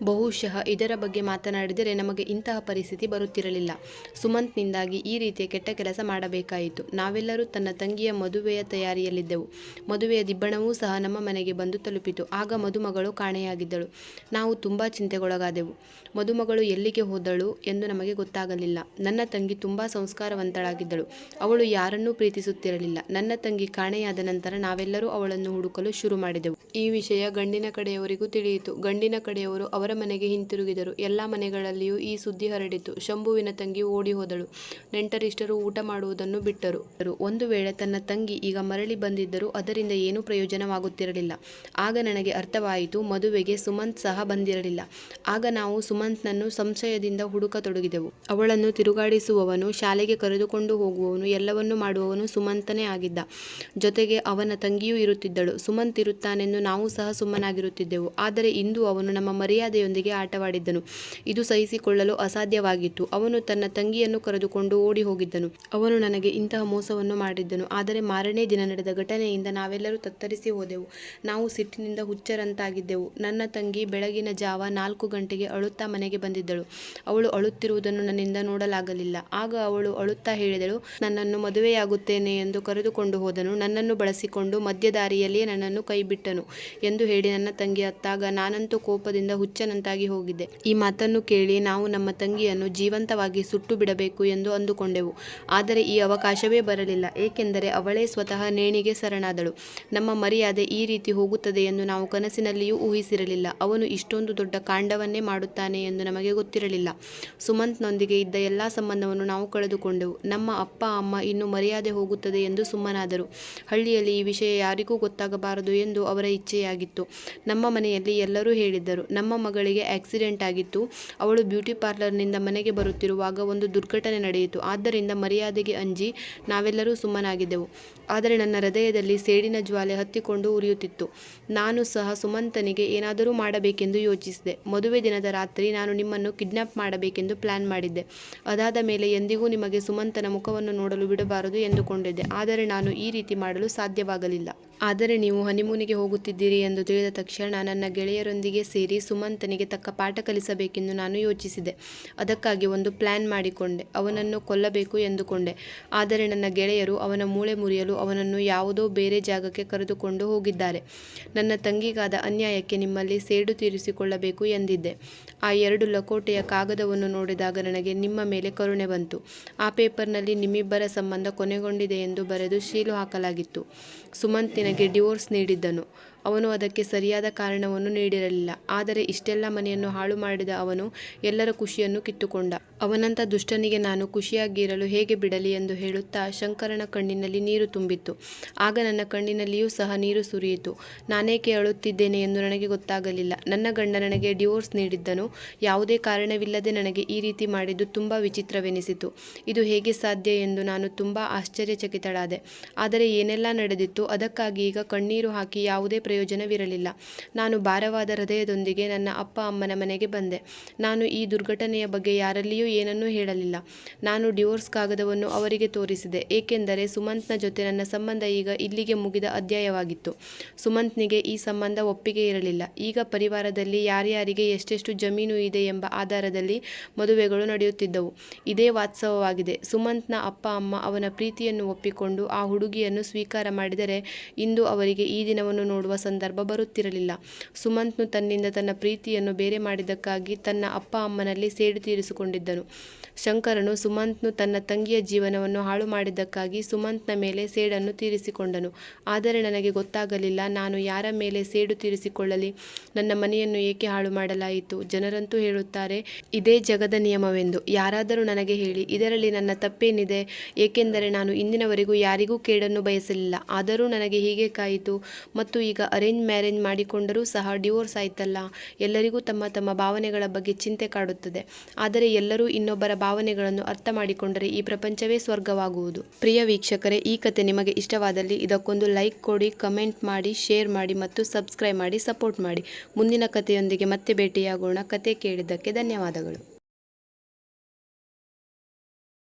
ಬಹುಶಃ ಇದರ ಬಗ್ಗೆ ಮಾತನಾಡಿದರೆ ನಮಗೆ ಇಂತಹ ಪರಿಸ್ಥಿತಿ ಬರುತ್ತಿರಲಿಲ್ಲ. ಸುಮಂತ್ನಿಂದಾಗಿ ಈ ರೀತಿಯ ಕೆಟ್ಟ ಕೆಲಸ ಮಾಡಬೇಕಾಯಿತು. ನಾವೆಲ್ಲರೂ ತನ್ನ ತಂಗಿಯ ಮದುವೆಯ ತಯಾರಿಯಲ್ಲಿದ್ದೆವು. ಮದುವೆಯ ದಿಬ್ಬಣವೂ ಸಹ ನಮ್ಮ ಮನೆಗೆ ಬಂದು ತಲುಪಿತು. ಆಗ ಮದುಮಗಳು ಕಾಣೆಯಾಗಿದ್ದಳು. ನಾವು ತುಂಬ ಚಿಂತೆಗೊಳಗಾದೆವು. ಮದುಮಗಳು ಎಲ್ಲಿಗೆ ಹೋದಳು ಎಂದು ನಮಗೆ ಗೊತ್ತಾಗಲಿಲ್ಲ. ನನ್ನ ತಂಗಿ ತುಂಬ ಸಂಸ್ಕಾರವಂತಳಾಗಿದ್ದಳು. ಅವಳು ಯಾರನ್ನೂ ಪ್ರೀತಿಸುತ್ತಿರಲಿಲ್ಲ. ನನ್ನ ತಂಗಿ ಕಾಣೆಯಾದ ನಂತರ ನಾವೆಲ್ಲರೂ ಅವಳನ್ನು ಹುಡುಕಲು ಶುರು ಮಾಡಿದೆವು. ಈ ವಿಷಯ ಗಂಡಿನ ಕಡೆಯವರಿಗೂ ತಿಳಿಯಿತು. ಗಂಡಿನ ಕಡೆಯವರು ಮನೆಗೆ ಹಿಂತಿರುಗಿದರು. ಎಲ್ಲ ಮನೆಗಳಲ್ಲಿಯೂ ಈ ಸುದ್ದಿ ಹರಡಿತು. ಶಂಭುವಿನ ತಂಗಿ ಓಡಿ ಹೋದಳು. ನೆಂಟರಿಷ್ಟರು ಊಟ ಮಾಡುವುದನ್ನು ಬಿಟ್ಟರು. ಒಂದು ವೇಳೆ ತನ್ನ ತಂಗಿ ಈಗ ಮರಳಿ ಬಂದಿದ್ದರೂ ಅದರಿಂದ ಏನೂ ಪ್ರಯೋಜನವಾಗುತ್ತಿರಲಿಲ್ಲ. ಆಗ ನನಗೆ ಅರ್ಥವಾಯಿತು, ಮದುವೆಗೆ ಸುಮಂತ್ ಸಹ ಬಂದಿರಲಿಲ್ಲ. ಆಗ ನಾವು ಸುಮಂತ್ನನ್ನು ಸಂಶಯದಿಂದ ಹುಡುಕತೊಡಗಿದೆವು ಅವಳನ್ನು ತಿರುಗಾಡಿಸುವವನು, ಶಾಲೆಗೆ ಕರೆದುಕೊಂಡು ಹೋಗುವವನು, ಎಲ್ಲವನ್ನೂ ಮಾಡುವವನು ಸುಮಂತನೇ ಆಗಿದ್ದ. ಜೊತೆಗೆ ಅವನ ತಂಗಿಯೂ ಇರುತ್ತಿದ್ದಳು. ಸುಮಂತ್ ಇರುತ್ತಾನೆಂದು ನಾವು ಸಹ ಸುಮ್ಮನಾಗಿರುತ್ತಿದ್ದೆವು. ಆದರೆ ಇಂದು ಅವನು ನಮ್ಮ ಮರ್ಯಾದೆಯೊಂದಿಗೆ ಆಟವಾಡಿದ್ದನು. ಇದು ಸಹಿಸಿಕೊಳ್ಳಲು ಅಸಾಧ್ಯವಾಗಿತ್ತು. ಅವನು ತನ್ನ ತಂಗಿಯನ್ನು ಕರೆದುಕೊಂಡು ಓಡಿ ಹೋಗಿದ್ದನು. ಅವನು ನನಗೆ ಇಂತಹ ಮೋಸವನ್ನು ಮಾಡಿದ್ದನು. ಆದರೆ ಮಾರನೇ ದಿನ ನಡೆದ ಘಟನೆಯಿಂದ ನಾವೆಲ್ಲರೂ ತತ್ತರಿಸಿ ಹೋದೆವು. ನಾವು ಸಿಟ್ಟಿನಿಂದ ಹುಚ್ಚರಂತಾಗಿದ್ದೆವು. ನನ್ನ ತಂಗಿ ಬೆಳಗಿನ ಜಾವ ನಾಲ್ಕು ಗಂಟೆಗೆ ಅಳುತ್ತಾ ಮನೆಗೆ ಬಂದಿದ್ದಳು. ಅವಳು ಅಳುತ್ತಿರುವುದನ್ನು ನನ್ನಿಂದ ನೋಡಲಾಗಲಿಲ್ಲ. ಆಗ ಅವಳು ಅಳುತ್ತಾ ಹೇಳಿದಳು, ನನ್ನನ್ನು ಮದುವೆಯಾಗುತ್ತೇನೆ ಎಂದು ಕರೆದುಕೊಂಡು ಹೋದನು. ನನ್ನನ್ನು ಬಳಸಿಕೊಂಡು ಮಧ್ಯದಾರಿಯಲ್ಲಿಯೇ ನನ್ನನ್ನು ಕೈಬಿಟ್ಟನು ಎಂದು ಹೇಳಿ ನನ್ನ ತಂಗಿ ಅತ್ತಾಗ, ನಾನಂತೂ ಕೋಪದಿಂದ ಹುಚ್ಚನಂತಾಗಿ ಹೋಗಿದ್ದೆ ಈ ಮಾತನ್ನು ಕೇಳಿ ನಾವು ನಮ್ಮ ತಂಗಿಯನ್ನು ಜೀವಂತವಾಗಿ ಸುಟ್ಟು ಬಿಡಬೇಕು ಎಂದು ಅಂದುಕೊಂಡೆವು. ಆದರೆ ಈ ಅವಕಾಶವೇ ಬರಲಿಲ್ಲ. ಏಕೆಂದರೆ ಅವಳೇ ಸ್ವತಃ ನೇಣಿಗೆ ಶರಣಾದಳು. ನಮ್ಮ ಮರ್ಯಾದೆ ಈ ರೀತಿ ಹೋಗುತ್ತದೆ ಎಂದು ನಾವು ಕನಸಿನಲ್ಲಿಯೂ ಊಹಿಸಿರಲಿಲ್ಲ. ಅವನು ಇಷ್ಟೊಂದು ದೊಡ್ಡ ಕಾಂಡವನ್ನೇ ಮಾಡುತ್ತಾನೆ ಎಂದು ನಮಗೆ ಗೊತ್ತಿರಲಿಲ್ಲ. ಸುಮಂತ್ನೊಂದಿಗೆ ಇದ್ದ ಎಲ್ಲ ಸಂಬಂಧವನ್ನು ನಾವು ಕಳೆದುಕೊಂಡೆವು. ನಮ್ಮ ಅಪ್ಪ, ಅಮ್ಮ ಇನ್ನು ಮರ್ಯಾದೆ ಹೋಗುತ್ತದೆ ಎಂದು ಸುಮ್ಮನಾದರು. ಹಳ್ಳಿಯಲ್ಲಿ ಈ ವಿಷಯ ಯಾರಿಗೂ ಗೊತ್ತಾಗಬಾರದು ಎಂದು ಅವರ ಇಚ್ಛೆಯಾಗಿತ್ತು. ನಮ್ಮ ಮನೆಯಲ್ಲಿ ಎಲ್ಲರೂ ಹೇಳಿದ್ದರು. ನಮ್ಮ ಮಗಳಿಗೆ ಆಕ್ಸಿಡೆಂಟ್ ಆಗಿತ್ತು. ಅವಳು ಬ್ಯೂಟಿ ಪಾರ್ಲರ್ನಿಂದ ಮನೆಗೆ ಬರುತ್ತಿರುವಾಗ ಒಂದು ದುರ್ಘಟನೆ ನಡೆಯಿತು. ಆದ್ದರಿಂದ ಮರ್ಯಾದೆಗೆ ಅಂಜಿ ನಾವೆಲ್ಲರೂ ಸುಮ್ಮನಾಗಿದ್ದೆವು. ಆದರೆ ನನ್ನ ಹೃದಯದಲ್ಲಿ ಸೇಡಿನ ಜ್ವಾಲೆ ಹತ್ತಿಕೊಂಡು ಉರಿಯುತ್ತಿತ್ತು. ನಾನು ಸಹ ಸುಮಂತನಿಗೆ ಏನಾದರೂ ಮಾಡಬೇಕೆಂದು ಯೋಚಿಸಿದೆ. ಮದುವೆ ದಿನದ ರಾತ್ರಿ ನಾನು ನಿಮ್ಮನ್ನು ಕಿಡ್ನಾಪ್ ಮಾಡಬೇಕೆಂದು ಪ್ಲಾನ್ ಮಾಡಿದ್ದೆ. ಅದಾದ ಮೇಲೆ ಎಂದಿಗೂ ನಿಮಗೆ ಸುಮಂತನ ಮುಖವನ್ನು ನೋಡಲು ಬಿಡಬಾರದು ಎಂದುಕೊಂಡಿದ್ದೆ. ಆದರೆ ನಾನು ಈ ರೀತಿ ಮಾಡಲು ಸಾಧ್ಯವಾಗಲಿಲ್ಲ. ಆದರೆ ನೀವು ಹನಿಮೂನಿಗೆ ಹೋಗುತ್ತಿದ್ದೀರಿ ಎಂದು ತಿಳಿದ ತಕ್ಷಣ ನನ್ನ ಗೆಳೆಯರೊಂದಿಗೆ ಸೇರಿ ಸುಮಂತನಿಗೆ ತಕ್ಕ ಪಾಠ ಕಲಿಸಬೇಕೆಂದು ನಾನು ಯೋಚಿಸಿದೆ. ಅದಕ್ಕಾಗಿ ಒಂದು ಪ್ಲ್ಯಾನ್ ಮಾಡಿಕೊಂಡೆ. ಅವನನ್ನು ಕೊಲ್ಲಬೇಕು ಎಂದುಕೊಂಡೆ. ಆದರೆ ನನ್ನ ಗೆಳೆಯರು ಅವನ ಮೂಳೆ ಮುರಿಯಲು ಅವನನ್ನು ಯಾವುದೋ ಬೇರೆ ಜಾಗಕ್ಕೆ ಕರೆದುಕೊಂಡು ಹೋಗಿದ್ದಾರೆ. ನನ್ನ ತಂಗಿಗಾದ ಅನ್ಯಾಯಕ್ಕೆ ನಿಮ್ಮಲ್ಲಿ ಸೇಡು ತೀರಿಸಿಕೊಳ್ಳಬೇಕು ಎಂದಿದ್ದೆ. ಆ ಎರಡು ಲಕೋಟೆಯ ಕಾಗದವನ್ನು ನೋಡಿದಾಗ ನನಗೆ ನಿಮ್ಮ ಮೇಲೆ ಕರುಣೆ ಬಂತು. ಆ ಪೇಪರ್ನಲ್ಲಿ ನಿಮ್ಮಿಬ್ಬರ ಸಂಬಂಧ ಕೊನೆಗೊಂಡಿದೆ ಎಂದು ಬರೆದು ಶೀಲು ಹಾಕಲಾಗಿತ್ತು. ಸುಮಂತ್ ನಿನಗೆ ಡಿವೋರ್ಸ್ ನೀಡಿದ್ದನು. ಅವನು ಅದಕ್ಕೆ ಸರಿಯಾದ ಕಾರಣವನ್ನು ನೀಡಿರಲಿಲ್ಲ. ಆದರೆ ಇಷ್ಟೆಲ್ಲ ಮನೆಯನ್ನು ಹಾಳು ಮಾಡಿದ ಅವನು ಎಲ್ಲರ ಖುಷಿಯನ್ನು ಕಿತ್ತುಕೊಂಡ. ಅವನಂಥ ದುಷ್ಟನಿಗೆ ನಾನು ಖುಷಿಯಾಗಿರಲು ಹೇಗೆ ಬಿಡಲಿ ಎಂದು ಹೇಳುತ್ತಾ ಶಂಕರನ ಕಣ್ಣಿನಲ್ಲಿ ನೀರು ತುಂಬಿತ್ತು. ಆಗ ನನ್ನ ಕಣ್ಣಿನಲ್ಲಿಯೂ ಸಹ ನೀರು ಸುರಿಯಿತು. ನಾನೇಕೆ ಅಳುತ್ತಿದ್ದೇನೆ ಎಂದು ನನಗೆ ಗೊತ್ತಾಗಲಿಲ್ಲ. ನನ್ನ ಗಂಡ ನನಗೆ ಡಿವೋರ್ಸ್ ನೀಡಿದ್ದನು. ಯಾವುದೇ ಕಾರಣವಿಲ್ಲದೆ ನನಗೆ ಈ ರೀತಿ ಮಾಡಿದ್ದು ತುಂಬ ವಿಚಿತ್ರವೆನಿಸಿತು. ಇದು ಹೇಗೆ ಸಾಧ್ಯ ಎಂದು ನಾನು ತುಂಬ ಆಶ್ಚರ್ಯಚಕಿತಳಾದೆ. ಆದರೆ ಏನೆಲ್ಲ ನಡೆದಿತ್ತು ಅದಕ್ಕಾಗಿ ಈಗ ಕಣ್ಣೀರು ಹಾಕಿ ಯಾವುದೇ ಪ್ರಯೋಜನವಿರಲಿಲ್ಲ. ನಾನು ಭಾರವಾದ ಹೃದಯದೊಂದಿಗೆ ನನ್ನ ಅಪ್ಪ ಅಮ್ಮನ ಮನೆಗೆ ಬಂದೆ. ನಾನು ಈ ದುರ್ಘಟನೆಯ ಬಗ್ಗೆ ಯಾರಲ್ಲಿಯೂ ಏನನ್ನೂ ಹೇಳಲಿಲ್ಲ. ನಾನು ಡಿವೋರ್ಸ್ ಕಾಗದವನ್ನು ಅವರಿಗೆ ತೋರಿಸಿದೆ. ಏಕೆಂದರೆ ಸುಮಂತ್ನ ಜೊತೆ ನನ್ನ ಸಂಬಂಧ ಈಗ ಇಲ್ಲಿಗೆ ಮುಗಿದ ಅಧ್ಯಾಯವಾಗಿತ್ತು. ಸುಮಂತ್ನಿಗೆ ಈ ಸಂಬಂಧ ಒಪ್ಪಿಗೆ ಇರಲಿಲ್ಲ. ಈಗ ಪರಿವಾರದಲ್ಲಿ ಯಾರ್ಯಾರಿಗೆ ಎಷ್ಟೆಷ್ಟು ಜಮೀನು ಇದೆ ಎಂಬ ಆಧಾರದಲ್ಲಿ ಮದುವೆಗಳು ನಡೆಯುತ್ತಿದ್ದವು. ಇದೇ ವಾಸ್ತವವಾಗಿದೆ ಸುಮಂತ್ನ ಅಪ್ಪ, ಅಮ್ಮ ಅವನ ಪ್ರೀತಿಯನ್ನು ಒಪ್ಪಿಕೊಂಡು ಆ ಹುಡುಗಿಯನ್ನು ಸ್ವೀಕಾರ ಮಾಡಿದರೆ ಇಂದು ಅವರಿಗೆ ಈ ದಿನವನ್ನು ನೋಡುವ ಸಂದರ್ಭ ಬರುತ್ತಿರಲಿಲ್ಲ. ಸುಮಂತ್ನು ತನ್ನಿಂದ ತನ್ನ ಪ್ರೀತಿಯನ್ನು ಬೇರೆ ಮಾಡಿದ್ದಕ್ಕಾಗಿ ತನ್ನ ಅಪ್ಪ ಅಮ್ಮನಲ್ಲಿ ಸೇಡು ತೀರಿಸಿಕೊಂಡಿದ್ದನು. ಶಂಕರನು ಸುಮಂತ್ನು ತನ್ನ ತಂಗಿಯ ಜೀವನವನ್ನು ಹಾಳು ಮಾಡಿದ್ದಕ್ಕಾಗಿ ಸುಮಂತ್ನ ಮೇಲೆ ಸೇಡನ್ನು ತೀರಿಸಿಕೊಂಡನು. ಆದರೆ ನನಗೆ ಗೊತ್ತಾಗಲಿಲ್ಲ, ನಾನು ಯಾರ ಮೇಲೆ ಸೇಡು ತೀರಿಸಿಕೊಳ್ಳಲಿ? ನನ್ನ ಮನೆಯನ್ನು ಏಕೆ ಹಾಳು ಮಾಡಲಾಯಿತು? ಜನರಂತೂ ಹೇಳುತ್ತಾರೆ, ಇದೇ ಜಗದ ನಿಯಮವೆಂದು. ಯಾರಾದರೂ ನನಗೆ ಹೇಳಿ, ಇದರಲ್ಲಿ ನನ್ನ ತಪ್ಪೇನಿದೆ? ಏಕೆಂದರೆ ನಾನು ಇಂದಿನವರೆಗೂ ಯಾರಿಗೂ ಕೇಡನ್ನು ಬಯಸಲಿಲ್ಲ. ಆದರೂ ನನಗೆ ಹೀಗೆ ಕಾಯಿತು. ಮತ್ತು ಈಗ ಅರೇಂಜ್ ಮ್ಯಾರೇಜ್ ಮಾಡಿಕೊಂಡರೂ ಸಹ ಡಿವೋರ್ಸ್ ಆಯ್ತಲ್ಲ? ಎಲ್ಲರಿಗೂ ತಮ್ಮ ತಮ್ಮ ಭಾವನೆಗಳ ಬಗ್ಗೆ ಚಿಂತೆ ಕಾಡುತ್ತದೆ. ಆದರೆ ಎಲ್ಲರೂ ಇನ್ನೊಬ್ಬರ ಭಾವನೆಗಳನ್ನು ಅರ್ಥ ಮಾಡಿಕೊಂಡರೆ ಈ ಪ್ರಪಂಚವೇ ಸ್ವರ್ಗವಾಗುವುದು. ಪ್ರಿಯ ವೀಕ್ಷಕರೇ, ಈ ಕತೆ ನಿಮಗೆ ಇಷ್ಟವಾದಲ್ಲಿ ಇದಕ್ಕೊಂದು ಲೈಕ್ ಕೊಡಿ, ಕಮೆಂಟ್ ಮಾಡಿ, ಶೇರ್ ಮಾಡಿ ಮತ್ತು ಸಬ್ಸ್ಕ್ರೈಬ್ ಮಾಡಿ, ಸಪೋರ್ಟ್ ಮಾಡಿ. ಮುಂದಿನ ಕಥೆಯೊಂದಿಗೆ ಮತ್ತೆ ಭೇಟಿಯಾಗೋಣ. ಕತೆ ಕೇಳಿದ್ದಕ್ಕೆ ಧನ್ಯವಾದಗಳು.